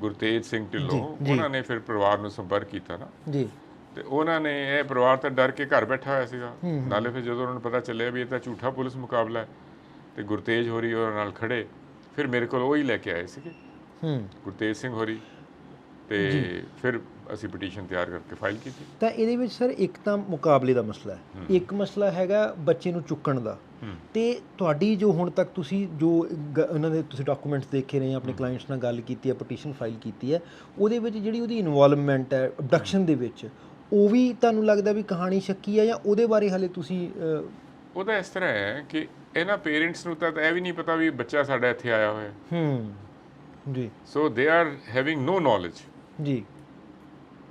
ਗੁਰਤੇਜ ਸਿੰਘ ਢਿੱਲੋਂ ਉਹਨਾਂ ਨੇ ਫਿਰ ਪਰਿਵਾਰ ਨੂੰ ਸੰਪਰਕ ਕੀਤਾ ਨਾ। ਜੀ। ਤੇ ਉਹਨਾਂ ਨੇ ਇਹ ਪਰਿਵਾਰ ਤਾਂ ਡਰ ਕੇ ਘਰ ਬੈਠਾ ਹੋਇਆ ਸੀਗਾ। ਨਾਲੇ ਫਿਰ ਜਦੋਂ ਉਹਨਾਂ ਨੂੰ ਪਤਾ ਚੱਲਿਆ ਵੀ ਇਹ ਤਾਂ ਝੂਠਾ ਪੁਲਿਸ ਮੁਕਾਬਲਾ ਹੈ ਤੇ ਗੁਰਤੇਜ ਹੋਰੀ ਉਹਨਾਂ ਨਾਲ ਖੜੇ ਫਿਰ ਮੇਰੇ ਕੋਲ ਉਹ ਹੀ ਲੈ ਕੇ ਆਏ ਸੀਗੇ। ਹੂੰ। ਗੁਰਤੇਜ ਸਿੰਘ ਹੋਰੀ ਤੇ ਫਿਰ ਅਸੀਂ ਪਟੀਸ਼ਨ ਤਿਆਰ ਕਰਕੇ ਫਾਈਲ ਕੀਤੀ। ਤਾਂ ਇਹਦੇ ਵਿੱਚ ਸਰ ਇੱਕ ਤਾਂ ਮੁਕਾਬਲੇ ਦਾ ਮਸਲਾ ਹੈ। ਇੱਕ ਮਸਲਾ ਹੈਗਾ ਬੱਚੇ ਨੂੰ ਚੁੱਕਣ ਦਾ। ਤੇ ਤੁਹਾਡੀ ਜੋ ਹੁਣ ਤੱਕ ਤੁਸੀਂ ਜੋ ਉਹਨਾਂ ਦੇ ਤੁਸੀਂ ਡਾਕੂਮੈਂਟਸ ਦੇਖੇ ਨੇ ਆਪਣੇ ਕਲਾਇੰਟਸ ਨਾਲ ਗੱਲ ਕੀਤੀ ਹੈ ਪਟੀਸ਼ਨ ਫਾਈਲ ਕੀਤੀ ਹੈ ਉਹਦੇ ਵਿੱਚ ਜਿਹੜੀ ਉਹਦੀ ਇਨਵੋਲਵਮੈਂਟ ਹੈ ਅਬਡਕਸ਼ਨ ਦੇ ਵਿੱਚ ਉਹ ਵੀ ਤੁਹਾਨੂੰ ਲੱਗਦਾ ਵੀ ਕਹਾਣੀ ਸ਼ੱਕੀ ਹੈ ਜਾਂ ਉਹਦੇ ਬਾਰੇ ਹਲੇ ਤੁਸੀਂ ਉਹਦਾ ਇਸ ਤਰ੍ਹਾਂ ਹੈ ਕਿ ਇਹਨਾਂ ਪੇਰੈਂਟਸ ਨੂੰ ਤਾਂ ਇਹ ਵੀ ਨਹੀਂ ਪਤਾ ਵੀ ਬੱਚਾ ਸਾਡਾ ਇੱਥੇ ਆਇਆ ਹੋਇਆ ਹੈ। ਹੂੰ ਜੀ। ਸੋ they are having no knowledge ਜੀ।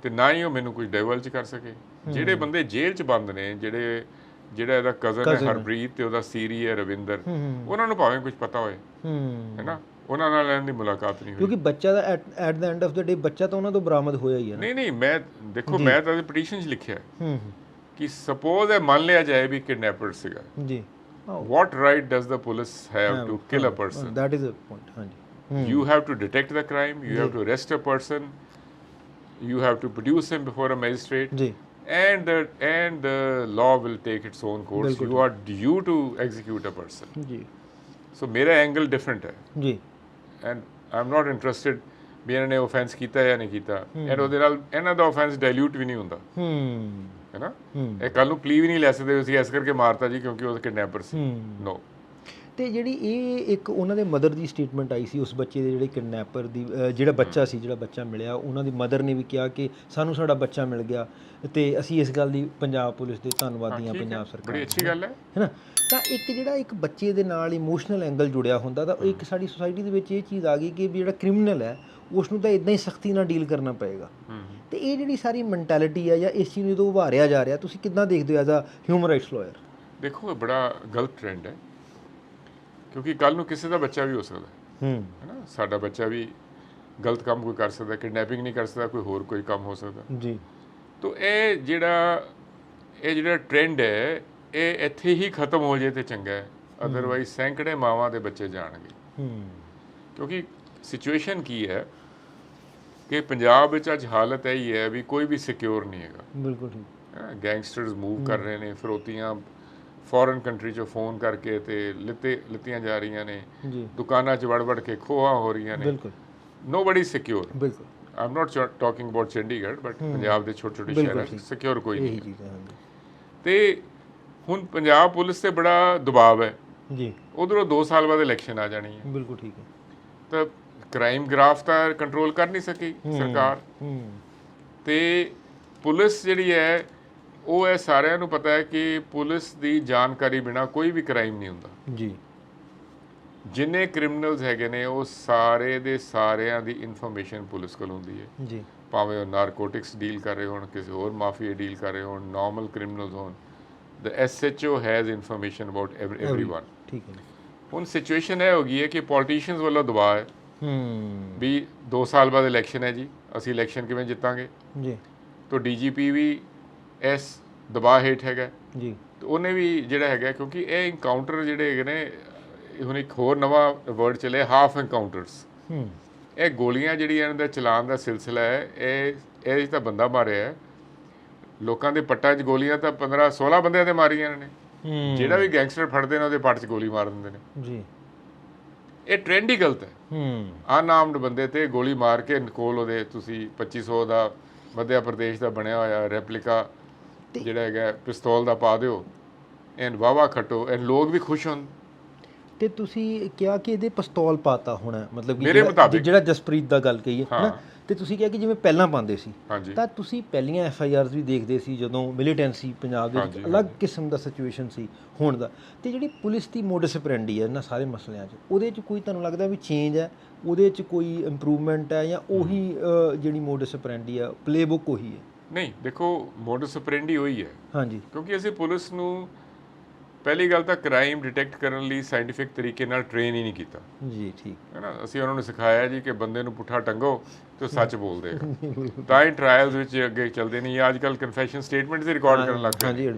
ਤੇ ਨਾ ਹੀ ਉਹ ਮੈਨੂੰ ਕੁਝ ਡਾਈਵਰਜ ਕਰ ਸਕੇ। ਜਿਹੜੇ ਬੰਦੇ ਜੇਲ੍ਹ 'ਚ ਬੰਦ ਨੇ ਜਿਹੜੇ ਜਿਹੜਾ ਇਹਦਾ ਕਜ਼ਨ ਹੈ ਹਰਪ੍ਰੀਤ ਤੇ ਉਹਦਾ ਸੀਰੀ ਹੈ ਰਵਿੰਦਰ ਉਹਨਾਂ ਨੂੰ ਭਾਵੇਂ ਕੁਝ ਪਤਾ ਹੋਏ। ਹੂੰ। ਹੈਨਾ ਉਹਨਾਂ ਨਾਲ ਇਹਨਾਂ ਦੀ ਮੁਲਾਕਾਤ ਨਹੀਂ ਹੋਈ ਕਿਉਂਕਿ ਬੱਚਾ ਦਾ at the end of the day ਬੱਚਾ ਤਾਂ ਉਹਨਾਂ ਤੋਂ ਬਰਾਮਦ ਹੋਇਆ ਹੀ ਹੈ ਨਹੀਂ ਨਹੀਂ ਮੈਂ ਦੇਖੋ ਮੈਂ ਤਾਂ ਪਟੀਸ਼ਨ 'ਚ ਲਿਖਿਆ ਹੈ ਹੂੰ ਕਿ ਸਪੋਜ਼ ਇਹ ਮੰਨ ਲਿਆ ਜਾਏ ਵੀ ਕਿਡਨੈਪਰ ਸੀਗਾ ਜੀ what right does the police have to kill a person that is a point ਹਾਂਜੀ you have to detect the crime you have to arrest a person you have to produce him before a magistrate ਜੀ and the and the law will take its own course you are due to execute a person ਜੀ so ਮੇਰਾ angle different ਹੈ ਜੀ and I am not interested ਵੀ ਇਹਨਾਂ ਨੇ offence ਕੀਤਾ ਜਾਂ ਨਹੀਂ ਕੀਤਾ ਐਂਡ ਉਹਦੇ ਨਾਲ ਇਹਨਾਂ ਦਾ ਆਫੈਂਸ ਡਾਇਲੂਟ ਵੀ ਨਹੀਂ ਹੁੰਦਾ। ਹੂੰ ਹੈ ਨਾ ਇਹ ਕੱਲ ਨੂੰ ਪਲੀ ਵੀ ਨਹੀਂ ਲੈ ਸਕਦੇ ਅਸੀਂ ਇਸ ਕਰਕੇ ਮਾਰਤਾ ਜੀ ਕਿਉਂਕਿ ਉਹ ਕਿਡਨੈਪਰ ਸੀ। ਨੋ ਤੇ ਜਿਹੜੀ ਇਹ ਇੱਕ ਉਹਨਾਂ ਦੇ ਮਦਰ ਦੀ ਸਟੇਟਮੈਂਟ ਆਈ ਸੀ ਉਸ ਬੱਚੇ ਦੇ ਜਿਹੜੇ ਕਿਡਨੈਪਰ ਦੀ ਜਿਹੜਾ ਬੱਚਾ ਸੀ ਜਿਹੜਾ ਬੱਚਾ ਮਿਲਿਆ ਉਹਨਾਂ ਦੀ ਮਦਰ ਨੇ ਵੀ ਕਿਹਾ ਕਿ ਸਾਨੂੰ ਸਾਡਾ ਬੱਚਾ ਮਿਲ ਗਿਆ। ਤੇ ਅਸੀਂ ਇਸ ਗੱਲ ਦੀ ਪੰਜਾਬ ਪੁਲਿਸ ਦੇ ਧੰਨਵਾਦੀ ਹਾਂ ਪੰਜਾਬ ਸਰਕਾਰ ਬੜੀ ਅੱਛੀ ਗੱਲ ਹੈ। ਹੈਨਾ? ਤਾਂ ਇੱਕ ਜਿਹੜਾ ਇੱਕ ਬੱਚੇ ਦੇ ਨਾਲ ਇਮੋਸ਼ਨਲ ਐਂਗਲ ਜੁੜਿਆ ਹੁੰਦਾ ਤਾਂ ਉਹ ਇੱਕ ਸਾਡੀ ਸੋਸਾਇਟੀ ਦੇ ਵਿੱਚ ਇਹ ਚੀਜ਼ ਆ ਗਈ ਕਿ ਵੀ ਜਿਹੜਾ ਕ੍ਰਿਮੀਨਲ ਹੈ ਉਸ ਨੂੰ ਤਾਂ ਇਦਾਂ ਹੀ ਸਖਤੀ ਨਾਲ ਡੀਲ ਕਰਨਾ ਪਏਗਾ। ਤੇ ਇਹ ਜਿਹੜੀ ਸਾਰੀ ਮੈਂਟੈਲਿਟੀ ਹੈ ਜਾਂ ਇਸ ਚੀਜ਼ ਨੂੰ ਜਦੋਂ ਉਭਾਰਿਆ ਜਾ ਰਿਹਾ ਤੁਸੀਂ ਕਿੱਦਾਂ ਦੇਖਦੇ ਹੋ as a human rights lawyer ਦੇਖੋ ਇਹ ਬੜਾ ਗਲਤ ਟ੍ਰੈਂਡ ਹੈ ਕਿਉਂਕਿ ਕੱਲ ਨੂੰ ਕਿਸੇ ਦਾ ਬੱਚਾ ਵੀ ਹੋ ਸਕਦਾ ਹੈ। ਹੂੰ। ਹੈ ਨਾ ਸਾਡਾ ਬੱਚਾ ਵੀ ਗਲਤ ਕੰਮ ਕੋਈ ਕਰ ਸਕਦਾ ਕਿਡਨੈਪਿੰਗ ਨਹੀਂ ਕਰ ਸਕਦਾ ਕੋਈ ਹੋਰ ਕੋਈ ਕੰਮ ਹੋ ਸਕਦਾ। ਜੀ। ਤੋ ਇਹ ਜਿਹੜਾ ਇਹ ਜਿਹੜਾ ਟ੍ਰੈਂਡ ਹੈ ਇਹ ਇੱਥੇ ਹੀ ਖਤਮ ਹੋ ਜੇ ਤੇ ਚੰਗਾ ਹੈ। ਅਦਰਵਾਈਜ਼ ਸੈਂਕੜੇ ਮਾਵਾਂ ਦੇ ਬੱਚੇ ਜਾਣਗੇ। ਕਿਉਂਕਿ ਸਿਚੁਏਸ਼ਨ ਕੀ ਹੈ ਕਿ ਪੰਜਾਬ ਵਿੱਚ ਅੱਜ ਹਾਲਤ ਇਹ ਹੀ ਹੈ ਵੀ ਕੋਈ ਵੀ ਸਿਕਿਉਰ ਨਹੀਂ ਹੈਗਾ। ਬਿਲਕੁਲ ਠੀਕ। ਗੈਂਗਸਟਰਸ ਮੂਵ ਕਰ ਰਹੇ ਨੇ ਫਿਰੋਤੀਆਂ ਫੋਰਨ ਕੰਟਰੀ ਚੋਂ ਫੋਨ ਕਰਕੇ ਤੇ ਲਿੱਤੇ ਲਿੱਤੀਆਂ ਜਾ ਰਹੀਆਂ ਨੇ। ਦੁਕਾਨਾਂ 'ਚ ਵੜ ਵੜ ਕੇ ਖੋਹਾਂ ਹੋ ਰਹੀਆਂ ਨੇ। ਬਿਲਕੁਲ। ਨੋਬਡੀ ਸਿਕਿਉਰ ਬਿਲਕੁਲ। I'm not talking about Chandigarh but Punjab ਦੇ ਛੋਟੇ ਛੋਟੇ ਸ਼ਹਿਰਾਂ। ਸਿਕਿਉਰ ਕੋਈ ਨਹੀਂ। ਤੇ ਹੁਣ ਪੰਜਾਬ ਪੁਲਿਸ ਤੇ ਬੜਾ ਦਬਾਅ ਹੈ। ਜੀ। ਉਧਰੋਂ 2 ਸਾਲ ਬਾਅਦ ਇਲੈਕਸ਼ਨ ਆ ਜਾਣੀ ਹੈ। ਬਿਲਕੁਲ ਠੀਕ ਹੈ। ਤਾਂ ਕ੍ਰਾਈਮ ਗ੍ਰਾਫ ਤਾਂ ਕੰਟਰੋਲ ਕਰ ਨਹੀਂ ਸਕੀ ਸਰਕਾਰ। ਤੇ ਪੁਲਿਸ ਜਿਹੜੀ ਹੈ ਉਹ ਇਹ ਸਾਰਿਆਂ ਨੂੰ ਪਤਾ ਹੈ ਕਿ ਪੁਲਿਸ ਦੀ ਜਾਣਕਾਰੀ ਬਿਨਾ ਕੋਈ ਵੀ ਕ੍ਰਾਈਮ ਨਹੀਂ ਹੁੰਦਾ। ਜੀ। ਜਿੰਨੇ ਕ੍ਰਿਮੀਨਲਸ ਹੈਗੇ ਨੇ ਉਹ ਸਾਰੇ ਦੇ ਸਾਰਿਆਂ ਦੀ ਇਨਫੋਰਮੇਸ਼ਨ ਪੁਲਿਸ ਕੋਲ ਹੁੰਦੀ ਹੈ ਜੀ ਭਾਵੇਂ ਉਹ ਨਾਰਕੋਟਿਕਸ ਡੀਲ ਕਰ ਰਹੇ ਹੋਣ ਕਿਸੇ ਹੋਰ ਮਾਫੀਆ ਡੀਲ ਕਰ ਰਹੇ ਹੋਣ ਨਾਰਮਲ ਕ੍ਰਿਮੀਨਲਸ ਹੋਣ the SHO has information about everyone ਠੀਕ ਹੈ ਹੁਣ ਸਿਚੁਏਸ਼ਨ ਇਹ ਹੋ ਗਈ ਹੈ ਕਿ ਪੋਲੀਟੀਸ਼ੀਅਨਸ ਵੱਲੋਂ ਦਬਾਅ ਹੈ ਹੂੰ ਵੀ 2 ਸਾਲ ਬਾਅਦ ਇਲੈਕਸ਼ਨ ਹੈ ਜੀ ਅਸੀਂ ਇਲੈਕਸ਼ਨ ਕਿਵੇਂ ਜਿੱਤਾਂਗੇ ਜੀ ਤਾਂ ਡੀਜੀਪੀ ਵੀ ਇਸ ਦਬਾਅ ਹੇਠ ਹੈਗਾ ਜੀ ਤੇ ਉਹਨੇ ਵੀ ਜਿਹੜਾ ਹੈਗਾ ਕਿਉਂਕਿ ਇਹ ਇਨਕਾਊਂਟਰ ਜਿਹੜੇ ਹੈਗੇ ਨੇ ਇਹ ਹੁਣ ਇੱਕ ਹੋਰ ਨਵਾਂ ਵਰਡ ਚੱਲੇ ਹਾਫ ਇਨਕਾਊਂਟਰਸ ਹੂੰ। ਇਹ ਗੋਲੀਆਂ ਜਿਹੜੀਆਂ ਇਹਨਾਂ ਦਾ ਚਲਾਨ ਦਾ ਸਿਲਸਿਲਾ ਹੈ ਇਹ ਇਹ ਤਾਂ ਬੰਦਾ ਮਾਰਿਆ ਹੈ। ਲੋਕਾਂ ਦੇ ਪੱਟਾਂ 'ਚ ਗੋਲੀਆਂ ਤਾਂ 15 16 ਬੰਦਿਆਂ ਤੇ ਮਾਰੀਆਂ ਇਹਨਾਂ ਨੇ। ਹੂੰ। ਜਿਹੜਾ ਵੀ ਗੈਂਗਸਟਰ ਫੜਦੇ ਨੇ ਉਹਦੇ ਪੱਟ 'ਚ ਗੋਲੀ ਮਾਰ ਦਿੰਦੇ ਨੇ। ਜੀ। ਇਹ ਟ੍ਰੈਂਡ ਹੀ ਗਲਤ ਹੈ। ਹੂੰ। ਅਨਾਮਡ ਬੰਦੇ ਤੇ ਗੋਲੀ ਮਾਰ ਕੇ ਕੋਲ ਉਹਦੇ ਤੁਸੀਂ 2500 ਦਾ ਮੱਧ ਪ੍ਰਦੇਸ਼ ਦਾ ਬਣਿਆ ਹੋਇਆ ਰੈਪਲੀਕਾ ਜਿਹੜਾ ਹੈਗਾ ਪਿਸਤੌਲ ਦਾ ਪਾ ਦਿਓ ਐਂਡ ਵਾਵਾ ਖੱਟੋ ਐਂਡ ਲੋਕ ਵੀ ਖੁਸ਼ ਹੋਣ। ਤੇ ਤੁਸੀਂ ਕਿਹਾ ਕਿ ਇਹਦੇ ਪਿਸਤੌਲ ਪਾਤਾ ਹੋਣਾ ਮਤਲਬ ਕਿ ਮੇਰੇ ਜਿਹੜਾ- ਮੁਤਾਬਿਕ। ਜਿਹੜਾ ਜਸਪ੍ਰੀਤ ਦਾ ਗੱਲ ਕਹੀਏ ਹਾਂ। ਹਨਾ ਤੇ ਤੁਸੀਂ ਕਿਹਾ ਕਿ ਜਿਵੇਂ ਪਹਿਲਾਂ ਪਾਉਂਦੇ ਸੀ। ਹਾਂਜੀ। ਤਾਂ ਤੁਸੀਂ ਪਹਿਲੀਆਂ ਐਫ ਆਈ ਆਰਸ ਵੀ ਦੇਖਦੇ ਸੀ ਜਦੋਂ ਮਿਲੀਟੈਂਸੀ ਪੰਜਾਬ ਦੇ ਵਿੱਚ ਹਾਂਜੀ, ਅਲੱਗ ਕਿਸਮ ਦਾ ਸਿਚੁਏਸ਼ਨ ਸੀ ਹੁਣ ਦਾ। ਤੇ ਜਿਹੜੀ ਪੁਲਿਸ ਦੀ ਮੋਡਸ ਆਪਰੈਂਡੀ ਹੈ ਇਹਨਾਂ ਸਾਰੇ ਮਸਲਿਆਂ 'ਚ ਉਹਦੇ 'ਚ ਕੋਈ ਤੁਹਾਨੂੰ ਲੱਗਦਾ ਵੀ ਚੇਂਜ ਹੈ? ਉਹਦੇ 'ਚ ਕੋਈ ਇੰਪਰੂਵਮੈਂਟ ਹੈ ਜਾਂ ਉਹੀ ਅ, ਜਿਹੜੀ ਮੋਡਸ ਆਪਰੈਂਡੀ ਹੈ ਪਲੇਬੁੱਕ ਉਹੀ ਹੈ? ਨਹੀਂ ਦੇਖੋ ਮੋਡਸ ਆਪਰੈਂਡੀ ਹੋਈ ਹੈ। ਹਾਂਜੀ। ਕਿਉਂਕਿ ਅਸੀਂ ਪੁਲਿਸ ਨੂੰ ਪਹਿਲੀ ਗੱਲ ਤਾਂ ਕ੍ਰਾਈਮ ਡਿਟੈਕਟ ਕਰਨ ਲਈ ਸਾਇੰਟੀਫਿਕ ਤਰੀਕੇ ਨਾਲ ਟ੍ਰੇਨ ਹੀ ਨਹੀਂ ਕੀਤਾ। ਜੀ ਠੀਕ। ਹੈ ਨਾ? ਅਸੀਂ ਉਹਨਾਂ ਨੂੰ ਸਿਖਾਇਆ ਜੀ ਕਿ ਬੰਦੇ ਨੂੰ ਪੁੱਠਾ ਟੰਗੋ ਤੇ ਸੱਚ ਬੋਲ ਦੇਗਾ ਤਾਂ ਹੀ ਟ੍ਰਾਇਲਸ ਵਿੱਚ ਅੱਗੇ ਚੱਲਦੇ ਨਹੀਂ ਅੱਜ ਕੱਲ ਕਨਫੈਸ਼ਨ ਸਟੇਟਮੈਂਟਸ ਹੀ ਰਿਕਾਰਡ ਕਰਨ ਲੱਗ ਪਏ ਹਾਂਜੀ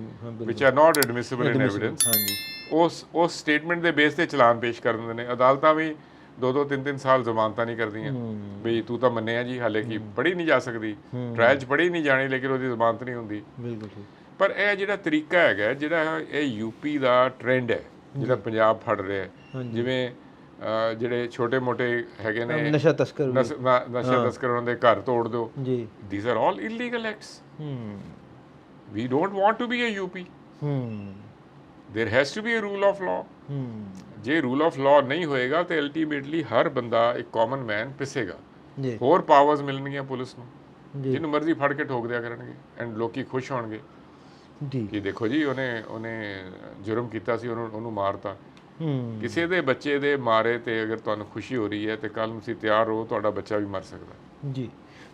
ਵਿਚ ਆਰ ਨਾਟ ਐਡਮਿਸਿਬਲ ਇਨ ਐਵੀਡੈਂਸ ਹਾਂਜੀ। ਉਸ ਉਸ ਸਟੇਟਮੈਂਟ ਦੇ ਬੇਸ ਤੇ ਚਲਾਨ ਪੇਸ਼ ਕਰ ਦਿੰਦੇ ਨੇ। ਅਦਾਲਤਾਂ ਵੀ ਦੋ ਦੋ ਤਿੰਨ ਤਿੰਨ ਸਾਲ ਜ਼ਮਾਨਤਾਂ ਨਹੀਂ ਕਰਦੀਆਂ। ਵੀ ਤੂੰ ਤਾਂ ਮੰਨਿਆ ਜੀ ਹਾਲੇ ਕੀ ਪੜ੍ਹੀ ਨਹੀਂ ਜਾ ਸਕਦੀ। ਟ੍ਰਾਇਲ 'ਚ ਪੜ੍ਹੀ ਨਹੀਂ ਜਾਣੀ ਲੇਕਿਨ ਉਹਦੀ ਜ਼ਮਾਨਤ ਨਹੀਂ ਹੁੰਦੀ। ਬਿਲਕੁਲ ਠੀਕ। ਪਰ ਇਹ ਜਿਹੜਾ ਤਰੀਕਾ ਹੈਗਾ ਜਿਹੜਾ ਇਹ ਯੂਪੀ ਦਾ ਟ੍ਰੈਂਡ ਹੈ ਜਿਹੜਾ ਪੰਜਾਬ ਫੜ ਰਿਹਾ ਹੈ ਜਿਵੇਂ ਅਹ, ਜਿਹੜੇ ਛੋਟੇ-ਮੋਟੇ ਹੈਗੇ ਨੇ ਨਸ਼ਾ ਤਸਕਰ ਵੀ। ਨਸ- ਨਾ- ਨਸ਼ਾ ਤਸਕਰ ਉਹਨਾਂ ਦੇ ਘਰ ਤੋੜ ਦਿਓ ਜੀ these are all illegal acts ਹੂੰ we don't want to be a UP ਹੂੰ there has to be a rule of law ਹੂੰ ਜੇ ਰੂਲ ਆਫ ਲਾਅ ਨਹੀਂ ਹੋਏਗਾ ਤੇ ਅਲਟੀਮੇਟਲੀ ਹਰ ਬੰਦਾ ਇੱਕ ਕਾਮਨ ਮੈਨ ਪਿਸੇਗਾ ਜੀ ਹੋਰ ਪਾਵਰਸ ਮਿਲਣਗੀਆਂ ਪੁਲਿਸ ਨੂੰ ਜੀ ਜਿਹਨੂੰ ਮਰਜ਼ੀ ਫੜ ਕੇ ਠੋਕ ਦਿਆ ਕਰਨਗੇ ਐਂਡ ਲੋਕੀ ਖੁਸ਼ ਹੋਣਗੇ ਜੀ। ਕਿ ਦੇਖੋ ਜੀ ਉਹਨੇ ਉਹਨੇ ਜੁਰਮ ਕੀਤਾ ਸੀ ਉਹਨੂੰ ਉਹਨੂੰ ਮਾਰਤਾ। ਕਿਸੇ ਦੇ ਬੱਚੇ ਦੇ ਮਾਰੇ ਤੇ ਅਗਰ ਤੁਹਾਨੂੰ ਖੁਸ਼ੀ ਹੋ ਰਹੀ ਹੈ ਤੇ ਕੱਲ ਨੂੰ ਤੁਸੀਂ ਤਿਆਰ ਹੋ ਤੁਹਾਡਾ ਬੱਚਾ ਵੀ ਮਰ ਸਕਦਾ। ਜੀ।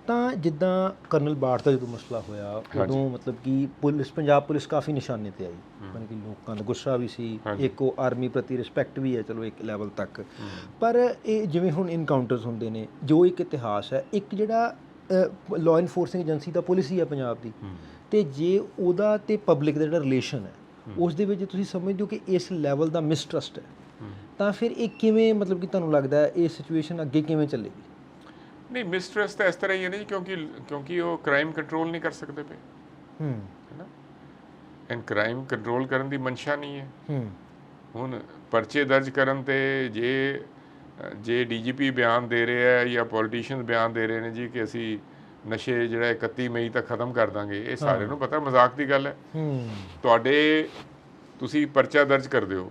ਤਾਂ ਜਿੱਦਾਂ ਕਰਨਲ ਬਾਠ ਦਾ ਜਦੋਂ ਮਸਲਾ ਹੋਇਆ ਉਦੋਂ ਮਤਲਬ ਕਿ ਪੁਲਿਸ ਪੰਜਾਬ ਪੁਲਿਸ ਕਾਫੀ ਨਿਸ਼ਾਨੇ ਤੇ ਆਈ। ਮਤਲਬ ਕਿ ਲੋਕਾਂ ਦਾ ਗੁੱਸਾ ਵੀ ਸੀ ਇੱਕ ਉਹ ਆਰਮੀ ਪ੍ਰਤੀ ਰਿਸਪੈਕਟ ਵੀ ਹੈ ਚਲੋ ਇੱਕ ਲੈਵਲ ਤੱਕ। ਪਰ ਇਹ ਜਿਵੇਂ ਹੁਣ ਇਨਕਾਊਂਟਰਸ ਹੁੰਦੇ ਨੇ ਜੋ ਇੱਕ ਇਤਿਹਾਸ ਹੈ ਇੱਕ ਜਿਹੜਾ ਲਾਅ ਇਨਫੋਰਸਿੰਗ ਏਜੰਸੀ ਦਾ ਪੁਲਿਸ ਹੀ ਹੈ ਪੰਜਾਬ ਦੀ। ਤੇ ਜੇ ਉਹਦਾ ਤੇ ਪਬਲਿਕ ਦਾ ਜਿਹੜਾ ਰਿਲੇਸ਼ਨ ਹੈ ਉਸ ਦੇ ਵਿੱਚ ਤੁਸੀਂ ਸਮਝਦੇ ਹੋ ਕਿ ਇਸ ਲੈਵਲ ਦਾ ਮਿਸਟਰਸਟ ਹੈ। ਤਾਂ ਫਿਰ ਇਹ ਕਿਵੇਂ ਮਤਲਬ ਕਿ ਤੁਹਾਨੂੰ ਲੱਗਦਾ ਹੈ ਇਹ ਸਿਚੁਏਸ਼ਨ ਅੱਗੇ ਕਿਵੇਂ ਚੱਲੇਗੀ? ਨਹੀਂ ਮਿਸਟ੍ਰੈਸ ਤਾਂ ਇਸ ਤਰ੍ਹਾਂ ਹੀ ਹੈ ਨਹੀਂ ਕਿਉਂਕਿ ਕਿਉਂਕਿ ਉਹ ਕ੍ਰਾਈਮ ਕੰਟਰੋਲ ਨਹੀਂ ਕਰ ਸਕਦੇ ਪਏ। ਹੂੰ। ਹੈ ਨਾ? ਐਂਡ ਕ੍ਰਾਈਮ ਕੰਟਰੋਲ ਕਰਨ ਦੀ ਮਨਸ਼ਾ ਨਹੀਂ ਹੈ। ਹੂੰ। ਹੁਣ ਪਰਚੇ ਦਰਜ ਕਰਨ ਤੇ ਜੇ ਜੇ ਡੀਜੀਪੀ ਬਿਆਨ ਦੇ ਰਿਹਾ ਹੈ ਜਾਂ ਪੋਲੀਟੀਸ਼ੀਅਨਸ ਬਿਆਨ ਦੇ ਰਹੇ ਨੇ ਜੀ ਕਿ ਅਸੀਂ ਨਸ਼ੇ ਜਿਹੜਾ 31 ਮਈ ਤੱਕ ਖਤਮ ਕਰ ਦਾਂਗੇ ਇਹ ਸਾਰਿਆਂ ਨੂੰ ਪਤਾ ਮਜ਼ਾਕ ਦੀ ਗੱਲ ਹੈ। ਤੁਹਾਡੇ ਤੁਸੀਂ ਪਰਚਾ ਦਰਜ ਕਰਦੇ ਹੋ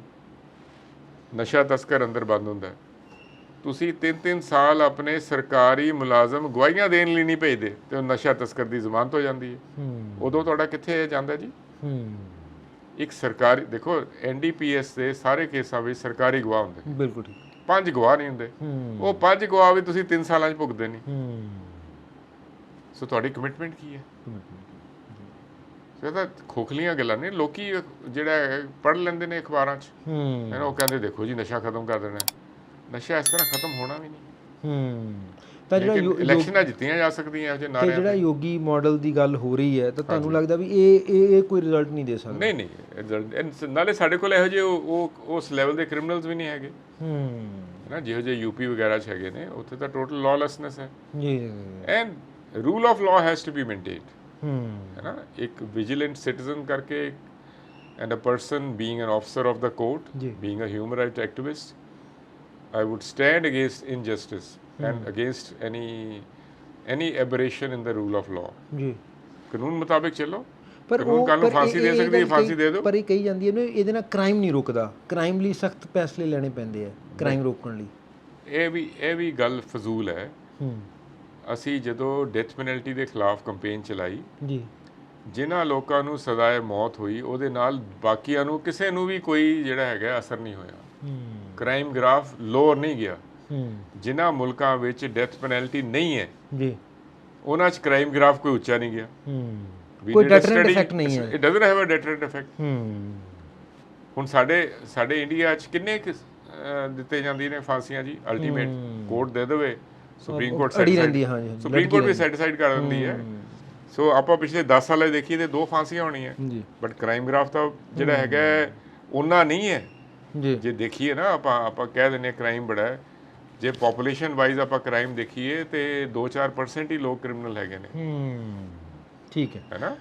ਨਸ਼ਾ ਤਸਕਰ ਅੰਦਰ ਬੰਦ ਹੁੰਦਾ ਹੈ। ਤੁਸੀਂ 3-3 ਸਾਲ ਆਪਣੇ ਸਰਕਾਰੀ ਮੁਲਾਜ਼ਮ ਗਵਾਹੀਆਂ ਦੇਣ ਲਈ ਨਹੀਂ ਭੇਜਦੇ ਤੇ ਉਹ ਨਸ਼ਾ ਤਸਕਰ ਦੀ ਜ਼ਮਾਨਤ ਹੋ ਜਾਂਦੀ ਹੈ। ਉਦੋਂ ਤੁਹਾਡਾ ਕਿੱਥੇ ਜਾਂਦਾ ਜੀ? ਇੱਕ ਸਰਕਾਰੀ ਦੇਖੋ ਐਨਡੀਪੀਐਸ ਦੇ ਸਾਰੇ ਕੇਸਾਂ ਵਿੱਚ ਸਰਕਾਰੀ ਗਵਾਹ ਹੁੰਦੇ ਬਿਲਕੁਲ ਠੀਕ। ਪੰਜ ਗਵਾਹ ਨਹੀਂ ਹੁੰਦੇ। ਉਹ ਪੰਜ ਗਵਾਹ ਵੀ ਤੁਸੀਂ 3 ਸਾਲਾਂ 'ਚ ਭੁਗਦੇ ਨਹੀਂ। ਸੋ ਤੁਹਾਡੀ ਕਮਿਟਮੈਂਟ ਕੀ ਹੈ? ਸੋ ਇਹ ਤਾਂ ਖੋਖਲੀਆਂ ਗੱਲਾਂ ਨੇ। ਲੋਕੀ ਜਿਹੜਾ ਪੜ ਲੈਂਦੇ ਨੇ ਅਖਬਾਰਾਂ 'ਚ। ਹੂੰ। ਉਹ ਕਹਿੰਦੇ ਦੇਖੋ ਜੀ ਨਸ਼ਾ ਖਤਮ ਕਰ ਦੇਣਾ। ਨਸ਼ਾ ਇਸ ਤਰ੍ਹਾਂ ਖਤਮ ਹੋਣਾ ਵੀ ਨਹੀਂ। ਹੂੰ। ਤਾਂ ਜਿਹੜਾ ਇਲੈਕਸ਼ਨਾਂ ਜਿੱਤੀਆਂ ਜਾ ਸਕਦੀਆਂ ਤੇ ਨਾਰਿਆਂ ਜਿਹੜਾ ਯੋਗੀ ਮਾਡਲ ਦੀ ਗੱਲ ਹੋ ਰਹੀ ਹੈ ਤਾਂ ਤੁਹਾਨੂੰ ਲੱਗਦਾ ਵੀ ਇਹ ਇਹ ਇਹ ਕੋਈ ਰਿਜ਼ਲਟ ਨਹੀਂ ਦੇ ਸਕਦਾ? ਨਹੀਂ ਨਹੀਂ ਨਾਲੇ ਸਾਡੇ ਕੋਲ ਇਹੋ ਜਿਹੇ ਉਹ ਉਹ- ਉਸ ਲੈਵਲ ਦੇ ਕ੍ਰਿਮੀਨਲਸ ਵੀ ਨਹੀਂ ਹੈਗੇ। ਹੈ। ਨਾ ਜਿਹੋ ਜਿਹੇ ਯੂਪੀ ਵਗੈਰਾ ਚ ਹੈਗੇ ਨੇ ਉੱਥੇ ਤਾਂ ਟੋਟਲ ਲਾਲੈਸਨੈਸ ਹੈ। ਜੀ। And rule of law has to be maintained ਹੂੰ ਹੈ ਨਾ ਇੱਕ ਵਿਜੀਲੈਂਟ ਸਿਟੀਜ਼ਨ ਕਰਕੇ and a person being an officer of the court. Being a human right activist I would stand against injustice and against any any aberration in the rule of law. ਜੀ ਕਾਨੂੰਨ ਮੁਤਾਬਿਕ ਚੱਲੋ ਪਰ ਉਹ ਕੱਲ੍ਹ ਨੂੰ ਫਾਂਸੀ ਦੇ ਸਕਦੀ ਹੈ ਫਾਂਸੀ ਦੇ ਦਿਓ ਪਰ ਇਹ ਕਹੀ ਜਾਂਦੀ ਹੈ ਨਾ ਇਹਦੇ ਨਾਲ ਕ੍ਰਾਈਮ ਨਹੀਂ ਰੁਕਦਾ ਕ੍ਰਾਈਮ ਲਈ ਸਖਤ ਫੈਸਲੇ ਲੈਣੇ ਪੈਂਦੇ ਆ ਕ੍ਰਾਈਮ ਰੋਕਣ ਲਈ ਇਹ ਵੀ ਇਹ ਵੀ ਗੱਲ ਫਜ਼ੂਲ ਹੈ ਹੂੰ ਅਸੀਂ ਜਦੋਂ ਡੈਥ ਪੈਨਲਟੀ ਦੇ ਖਿਲਾਫ ਕੈਂਪੇਨ ਚਲਾਈ ਜੀ। ਜਿਨ੍ਹਾਂ ਲੋਕਾਂ ਨੂੰ ਸਜ਼ਾਏ ਮੌਤ ਹੋਈ ਉਹਦੇ ਨਾਲ ਬਾਕੀਆਂ ਨੂੰ ਕਿਸੇ ਨੂੰ ਵੀ ਕੋਈ ਜਿਹੜਾ ਹੈਗਾ ਅਸਰ ਨਹੀਂ ਹੋਇਆ। ਹੂੰ। ਕ੍ਰਾਈਮ ਗ੍ਰਾਫ ਲੋਅਰ ਨਹੀਂ ਗਿਆ। ਹੂੰ। ਜਿਨ੍ਹਾਂ ਮੁਲਕਾਂ ਵਿੱਚ ਡੈਥ ਪੈਨਲਟੀ ਨਹੀਂ ਹੈ ਜੀ। ਉਹਨਾਂ 'ਚ ਕ੍ਰਾਈਮ ਗ੍ਰਾਫ ਕੋਈ ਉੱਚਾ ਨਹੀਂ ਗਿਆ। ਕੋਈ ਡੈਟਰੈਂਟ ਇਫੈਕਟ ਨਹੀਂ ਹੈ। It doesn't have a deterrent effect. ਹੂੰ। ਹੁਣ ਸਾਡੇ ਸਾਡੇ ਇੰਡੀਆ 'ਚ ਕਿੰਨੇ ਦਿੱਤੇ ਜਾਂਦੀਆਂ ਨੇ ਫਾਂਸੀਆਂ ਜੀ? ਅਲਟੀਮੇਟ ਕੋਰਟ ਦੇ ਦੇਵੇ। ਸੁਪਰੀਮ ਕੋਰਟ ਅੜੀ ਰਹਿੰਦੀ ਹੈ, ਹਾਂਜੀ, ਸੁਪਰੀਮ ਕੋਰਟ ਵੀ। ਸੈਟੀਸਫਾਈਡ ਕਰ ਦਿੰਦੀ ਹੈ। ਸੋ ਆਪਾਂ ਪਿਛਲੇ 10 ਸਾਲਾਂ 'ਚ ਦੇਖੀਏ ਤੇ ਦੋ ਫਾਂਸੀਆਂ ਹੋਣੀਆਂ। ਜੀ। ਬਟ ਕ੍ਰਾਈਮ ਗ੍ਰਾਫ ਤਾਂ ਜਿਹੜਾ ਹੈਗਾ ਉਹਨਾਂ ਨਹੀਂ ਹੈ। ਜੀ। ਜੇ ਦੇਖੀਏ ਨਾ ਆਪਾਂ ਆਪਾਂ ਕਹਿ ਦਿੰਦੇ ਕ੍ਰਾਈਮ ਬੜਾ ਹੈ। ਜੇ ਪੋਪੂਲੇਸ਼ਨ ਵਾਈਜ਼ ਆਪਾਂ ਕ੍ਰਾਈਮ ਦੇਖੀਏ ਤੇ 2-4% ਹੀ ਲੋਕ ਕ੍ਰਿਮੀਨਲ ਹੈਗੇ ਨੇ। ਹੂੰ ਠੀਕ ਹੈ। ਹੈਨਾ?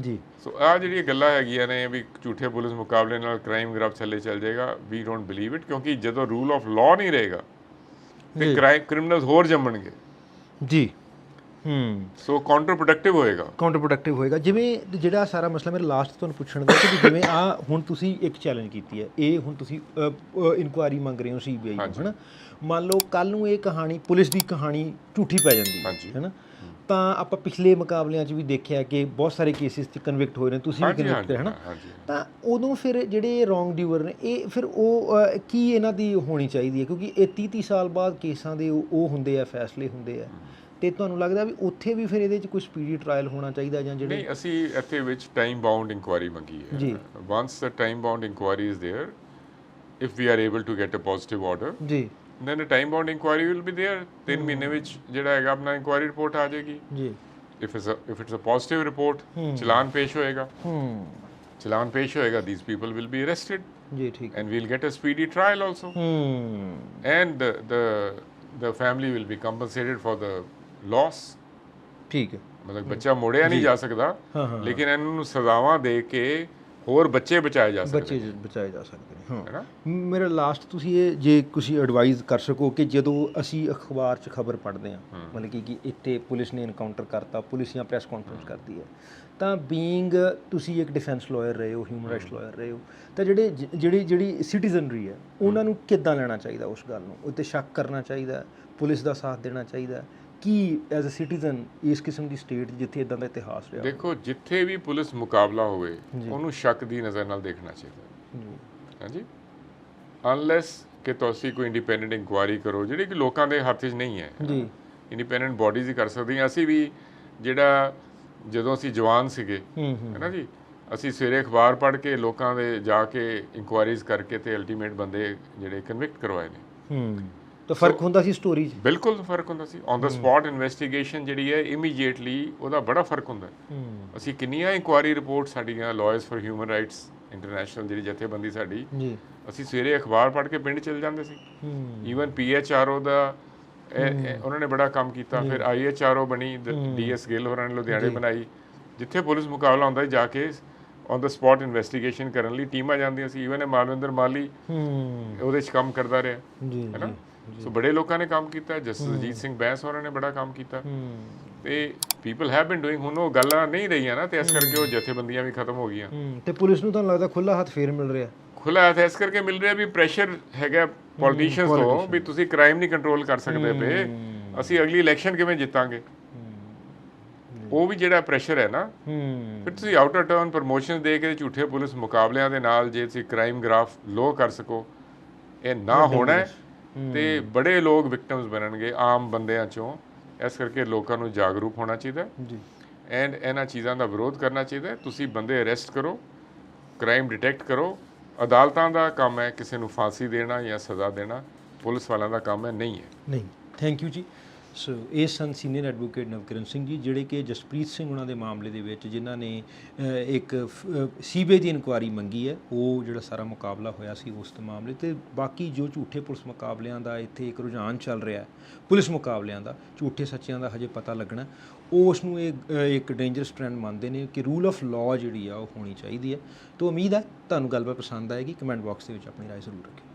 ਜੀ। ਸੋ ਆ ਜਿਹੜੀਆਂ ਗੱਲਾਂ ਹੈਗੀਆਂ ਨੇ ਵੀ ਝੂਠੇ ਪੁਲਿਸ ਮੁਕਾਬਲੇ ਨਾਲ ਕ੍ਰਾਈਮ ਗ੍ਰਾਫ ਥੱਲੇ ਚੱਲ ਜਾਏਗਾ ਵੀ ਡੋਨਟ ਬਲੀਵ ਇਟ ਕਿਉਂਕਿ ਜਦੋਂ ਰੂਲ ਆਫ ਲਾਅ ਨਹੀਂ ਰਹੇਗਾ ਤੇ ਕ੍ਰਾਈਮ ਕ੍ਰਿਮੀਨਲਸ ਹੋਰ ਜੰਮਣਗੇ। ਜੀ। ਹੂੰ। ਸੋ ਕਾਊਂਟਰ ਪ੍ਰੋਡਕਟਿਵ ਹੋਏਗਾ। ਕਾਊਂਟਰ ਪ੍ਰੋਡਕਟਿਵ ਹੋਏਗਾ। ਜਿਵੇਂ ਜਿਹੜਾ ਸਾਰਾ ਮਸਲਾ ਮੇਰੇ ਲਾਸਟ ਤੁਹਾਨੂੰ ਪੁੱਛਣ ਦਾ ਕਿ ਜਿਵੇਂ ਆ ਹੁਣ ਤੁਸੀਂ ਇੱਕ ਚੈਲੰਜ ਕੀਤੀ ਹੈ। ਇਹ ਹੁਣ ਤੁਸੀਂ ਇਨਕੁਆਇਰੀ ਮੰਗ ਰਹੇ ਹੋ ਸੀਬੀਆਈ ਤੋਂ ਹਨਾ? ਮੰਨ ਲਓ ਕੱਲ ਨੂੰ ਇਹ ਕਹਾਣੀ ਪੁਲਿਸ ਦੀ ਕਹਾਣੀ ਝੂਠੀ ਪੈ ਜਾਂਦੀ ਹੈ। ਹਨਾ? ਤਾਂ ਆਪਾਂ ਪਿਛਲੇ ਮੁਕਾਬਲਿਆਂ 'ਚ ਵੀ ਦੇਖਿਆ ਕਿ ਬਹੁਤ ਸਾਰੇ ਕੇਸਿਸ 'ਚ ਕਨਵਿਕਟ ਹੋਏ ਨੇ ਤੁਸੀਂ ਵੀ ਹਾਂਜੀ ਕਨਵਿਕਟ ਹਾਂਜੀ ਹੋਏ ਹਨਾ ਹਾਂਜੀ ਤਾਂ ਉਦੋਂ ਫਿਰ ਜਿਹੜੇ ਰੋਂਗ ਡਿਊਰ ਨੇ ਇਹ ਫਿਰ ਉਹ ਅਹ, ਕੀ ਇਹਨਾਂ ਦੀ ਹੋਣੀ ਚਾਹੀਦੀ ਹੈ ਕਿਉਂਕਿ ਇਹ 30 30 ਸਾਲ ਬਾਅਦ ਕੇਸਾਂ ਦੇ ਉਹ ਉਹ ਹੁੰਦੇ ਆ ਫੈਸਲੇ ਹੁੰਦੇ ਆ ਤੇ ਤੁਹਾਨੂੰ ਲੱਗਦਾ ਵੀ ਉੱਥੇ ਵੀ ਫਿਰ ਇਹਦੇ 'ਚ ਕੋਈ ਸਪੀਡੀ ਟ੍ਰਾਇਲ ਹੋਣਾ ਚਾਹੀਦਾ ਜਾਂ ਜਿਹੜੇ ਨਹੀਂ ਅਸੀਂ ਇੱਥੇ ਵਿੱਚ ਟਾਈਮ ਬਾਉਂਡ ਇਨਕੁਆਇਰੀ ਮੰਗੀ ਹੈ ਜੀ। Once the time bound inquiry is there if we are able to get a positive order ਜੀ Then a time bound inquiry will be there 3 ਮਹੀਨੇ ਵਿੱਚ ਜਿਹੜਾ ਹੈਗਾ ਆਪਣਾ ਇਨਕੁਆਇਰੀ ਰਿਪੋਰਟ ਆ ਜਾਏਗੀ ਜੀ it's a if it's a positive report ਚਲਾਨ ਪੇਸ਼ ਹੋਏਗਾ ਹੂੰ ਚਲਾਨ ਪੇਸ਼ ਹੋਏਗਾ these people will be arrested ਜੀ ਠੀਕ and we'll get a speedy trial also ਹੂੰ and the the, the family will be compensated for the loss ਠੀਕ ਹੈ ਮਤਲਬ ਬੱਚਾ ਮੋੜਿਆ ਨਹੀਂ ਜਾ ਸਕਦਾ ਲੇਕਿਨ ਇਹਨਾਂ ਨੂੰ ਸਜ਼ਾਵਾਂ ਦੇ ਕੇ ਹੋਰ ਬੱਚੇ ਬਚਾਏ ਜਾ ਸਕਦੇ ਬੱਚੇ ਬਚਾਏ ਜਾ ਸਕਦੇ ਨੇ ਹੈ। ਮੇਰਾ ਲਾਸਟ ਤੁਸੀਂ ਇਹ ਜੇ ਤੁਸੀਂ ਐਡਵਾਈਸ ਕਰ ਸਕੋ ਕਿ ਜਦੋਂ ਅਸੀਂ ਅਖਬਾਰ 'ਚ ਖਬਰ ਪੜ੍ਹਦੇ ਹਾਂ ਮਤਲਬ ਕਿ ਕਿ ਇੱਥੇ ਪੁਲਿਸ ਨੇ ਇਨਕਾਊਂਟਰ ਕਰਤਾ ਪੁਲਿਸ ਜਾਂ ਪ੍ਰੈਸ ਕਾਨਫਰੰਸ ਕਰਦੀ ਹੈ ਤਾਂ ਬੀਇੰਗ ਤੁਸੀਂ ਇੱਕ ਡਿਫੈਂਸ ਲਾਇਰ ਰਹੇ ਹੋ ਹਿਊਮਨ ਰਾਈਟਸ ਲਾਇਰ ਰਹੇ ਹੋ ਤਾਂ ਜਿਹੜੇ ਜਿਹੜੀ ਜਿਹੜੀ ਸਿਟੀਜ਼ਨਰੀ ਹੈ ਉਹਨਾਂ ਨੂੰ ਕਿੱਦਾਂ ਲੈਣਾ ਚਾਹੀਦਾ ਉਸ ਗੱਲ ਨੂੰ? ਉੱਤੇ ਸ਼ੱਕ ਕਰਨਾ ਚਾਹੀਦਾ ਪੁਲਿਸ ਦਾ ਸਾਥ ਦੇਣਾ ਚਾਹੀਦਾ? ਕੀ ਐਜ਼ ਅ ਸਿਟੀਜ਼ਨ ਇਸ ਕਿਸਮ ਦੀ ਸਟੇਟ ਜਿੱਥੇ ਇਦਾਂ ਦਾ ਇਤਿਹਾਸ ਰਿਹਾ? ਦੇਖੋ ਜਿੱਥੇ ਵੀ ਪੁਲਿਸ ਮੁਕਾਬਲਾ ਹੋਵੇ ਉਹਨੂੰ ਸ਼ੱਕ ਦੀ ਨਜ਼ਰ ਨਾਲ ਦੇਖਣਾ ਚਾਹੀਦਾ। ਜੀ। ਹਾਂਜੀ? ਅਨਲੈਸ ਕਿ ਤੁਸੀਂ ਕੋਈ ਇੰਡੀਪੈਂਡੈਂਟ ਇਨਕੁਆਇਰੀ ਕਰੋ ਜਿਹੜੀ ਕਿ ਲੋਕਾਂ ਦੇ ਹੱਥ 'ਚ ਨਹੀਂ ਹੈ। ਜੀ। ਇੰਡੀਪੈਂਡੈਂਟ ਬਾਡੀਜ਼ ਹੀ ਕਰ ਸਕਦੀਆਂ ਅਸੀਂ ਵੀ ਜਿਹੜਾ ਜਦੋਂ ਅਸੀਂ ਜਵਾਨ ਸੀਗੇ ਹੂੰ ਨਾ ਜੀ? ਅਸੀਂ ਸਵੇਰੇ ਅਖਬਾਰ ਪੜ੍ਹ ਕੇ ਲੋਕਾਂ ਦੇ ਜਾ ਕੇ ਇਨਕੁਆਇਰੀਜ਼ ਕਰਕੇ ਤੇ ਅਲਟੀਮੇਟ ਬੰਦੇ ਜਿਹੜੇ ਕਨਵਿਕਟ ਕਰਵਾਏ ਨੇ। ਹੂੰ। ਤਾਂ ਫ਼ਰਕ ਹੁੰਦਾ ਸੀ ਸਟੋਰੀ 'ਚ। ਬਿਲਕੁਲ ਫ਼ਰਕ ਹੁੰਦਾ ਸੀ। ਔਨ ਦਾ ਸਪੌਟ ਇਨਵੈਸਟੀਗੇਸ਼ਨ ਜਿਹੜੀ ਹੈ ਇਮੀਡੀਏਟਲੀ ਉਹਦਾ ਬੜਾ ਫ਼ਰਕ ਹੁੰਦਾ ਅਸੀਂ ਕਿੰਨੀਆਂ ਇਨਕੁਆਇਰੀ ਰਿਪੋਰਟ ਸਾਡੀਆਂ lawyers for human rights international ਜਿਹੜੀ ਜਥੇਬੰਦੀ ਸਾਡੀ ਜੀ। ਅਸੀਂ ਸਵੇਰੇ ਅਖਬਾਰ ਪੜ੍ਹ ਕੇ ਪਿੰਡ ਚਲੇ ਜਾਂਦੇ ਸੀ। ਈਵਨ ਪੀਐਚਆਰਓ ਦਾ ਉਹਨਾਂ ਨੇ ਬੜਾ ਕੰਮ ਕੀਤਾ। ਫਿਰ ਆਈਐਚਆਰਓ ਬਣੀ ਡੀਐਸ ਗਿੱਲ ਹੋਰਾਂ ਨੇ ਲੁਧਿਆਣੇ ਬਣਾਈ। ਜਿੱਥੇ ਪੁਲਿਸ ਮੁਕਾਬਲਾ ਹੁੰਦਾ ਜਾ ਕੇ ਔਨ ਦਾ ਸਪੌਟ ਇਨਵੈਸਟੀਗੇਸ਼ਨ ਕਰਨ ਲਈ ਟੀਮਾਂ ਜਾਂਦੀਆਂ ਸੀ। ਈਵਨ ਮਾਲਵਿੰਦਰ ਮਾਲੀ ਉਹਦੇ 'ਚ ਕੰਮ ਕਰਦਾ ਰਿਹਾ। ਜੀ ਹੈ ਨਾ? ਸੋ ਬੜੇ ਲੋਕਾਂ ਨੇ ਕੰਮ ਕੀਤਾ ਜਸਟਿਸ ਅਜੀਤ ਸਿੰਘ ਬੈਂਸ ਹੋਰਾਂ ਨੇ ਬੜਾ ਕੰਮ ਕੀਤਾ। ਤੇ ਪੀਪਲ ਹੈਵ ਬੀਨ ਡੂਇੰਗ ਹੁਣ ਉਹ ਗੱਲਾਂ ਨਹੀਂ ਰਹੀਆਂ ਨਾ ਤੇ ਇਸ ਕਰਕੇ ਉਹ ਜਥੇਬੰਦੀਆਂ ਵੀ ਖਤਮ ਹੋ ਗਈਆਂ। ਤੇ ਪੁਲਿਸ ਨੂੰ ਤੁਹਾਨੂੰ ਲੱਗਦਾ ਖੁੱਲਾ ਹੱਥ ਫੇਰ ਮਿਲ ਰਿਹਾ? ਖੁੱਲਾ ਹੱਥ ਇਸ ਕਰਕੇ ਮਿਲ ਰਿਹਾ ਵੀ ਪ੍ਰੈਸ਼ਰ ਹੈਗਾ ਪੋਲੀਟੀਸ਼ੀਅਨਸ ਤੋਂ ਵੀ ਤੁਸੀਂ ਕ੍ਰਾਈਮ ਨਹੀਂ ਕੰਟਰੋਲ ਕਰ ਸਕਦੇ ਪਏ ਅਸੀਂ ਅਗਲੀ ਇਲੈਕਸ਼ਨ ਕਿਵੇਂ ਜਿੱਤਾਂਗੇ? ਉਹ ਵੀ ਜਿਹੜਾ ਪ੍ਰੈਸ਼ਰ ਹੈ ਨਾ ਫਿਰ ਤੁਸੀਂ ਆਊਟਰ ਟਰਨ ਪ੍ਰਮੋਸ਼ਨ ਦੇ ਕੇ ਝੂਠੇ ਪੁਲਿਸ ਮੁਕਾਬਲਿਆਂ ਦੇ ਨਾਲ ਜੇ ਤੁਸੀਂ ਕ੍ਰਾਈਮ ਗ੍ਰਾਫ ਲੋ ਕਰ ਸਕੋ ਇਹ ਨਾ ਹੋਣਾ ਹੈ। ਤੇ ਬੜੇ ਲੋਕ ਵਿਕਟਮਸ ਬਣਨਗੇ ਆਮ ਬੰਦਿਆਂ ਚੋਂ। ਇਸ ਕਰਕੇ ਲੋਕਾਂ ਨੂੰ ਜਾਗਰੂਕ ਹੋਣਾ ਚਾਹੀਦਾ। ਜੀ। ਐਂਡ ਇਹਨਾਂ ਚੀਜ਼ਾਂ ਦਾ ਵਿਰੋਧ ਕਰਨਾ ਚਾਹੀਦਾ। ਤੁਸੀਂ ਬੰਦੇ ਅਰੈਸਟ ਕਰੋ ਕ੍ਰਾਈਮ ਡਿਟੈਕਟ ਕਰੋ। ਅਦਾਲਤਾਂ ਦਾ ਕੰਮ ਹੈ ਕਿਸੇ ਨੂੰ ਫਾਂਸੀ ਦੇਣਾ ਜਾਂ ਸਜ਼ਾ ਦੇਣਾ। ਪੁਲਿਸ ਵਾਲਿਆਂ ਦਾ ਕੰਮ ਹੈ ਨਹੀਂ ਹੈ। ਨਹੀਂ। ਥੈਂਕ ਯੂ ਜੀ। ਸੋ ਇਹ ਸਨ ਸੀਨੀਅਰ ਐਡਵੋਕੇਟ ਨਵਕਿਰਨ ਸਿੰਘ ਜੀ ਜਿਹੜੇ ਕਿ ਜਸਪ੍ਰੀਤ ਸਿੰਘ ਉਹਨਾਂ ਦੇ ਮਾਮਲੇ ਦੇ ਵਿੱਚ ਜਿਨ੍ਹਾਂ ਨੇ ਅ, ਇੱਕ ਸੀਬੀਆਈ ਦੀ ਇਨਕੁਆਰੀ ਮੰਗੀ ਹੈ। ਉਹ ਜਿਹੜਾ ਸਾਰਾ ਮੁਕਾਬਲਾ ਹੋਇਆ ਸੀ ਉਸ ਦੇ ਮਾਮਲੇ ਤੇ ਬਾਕੀ ਜੋ ਝੂਠੇ ਪੁਲਿਸ ਮੁਕਾਬਲਿਆਂ ਦਾ ਇੱਥੇ ਇੱਕ ਰੁਝਾਨ ਚੱਲ ਰਿਹਾ ਹੈ ਪੁਲਿਸ ਮੁਕਾਬਲਿਆਂ ਦਾ ਝੂਠੇ ਸੱਚਿਆਂ ਦਾ ਹਜੇ ਪਤਾ ਲੱਗਣਾ ਉਹ ਉਸ ਨੂੰ ਇਹ ਇੱਕ ਡੇਂਜਰਸ ਟ੍ਰੈਂਡ ਮੰਨਦੇ ਨੇ ਕਿ ਰੂਲ ਆਫ ਲਾਅ ਜਿਹੜੀ ਆ ਉਹ ਹੋਣੀ ਚਾਹੀਦੀ ਹੈ। ਤੋਂ ਉਮੀਦ ਹੈ ਤੁਹਾਨੂੰ ਗੱਲਬਾਤ ਪਸੰਦ ਆਏਗੀ। ਕਮੈਂਟ ਬਾਕਸ ਦੇ ਵਿੱਚ ਆਪਣੀ ਰਾਏ ਜ਼ਰੂਰ ਰੱਖਿਓ।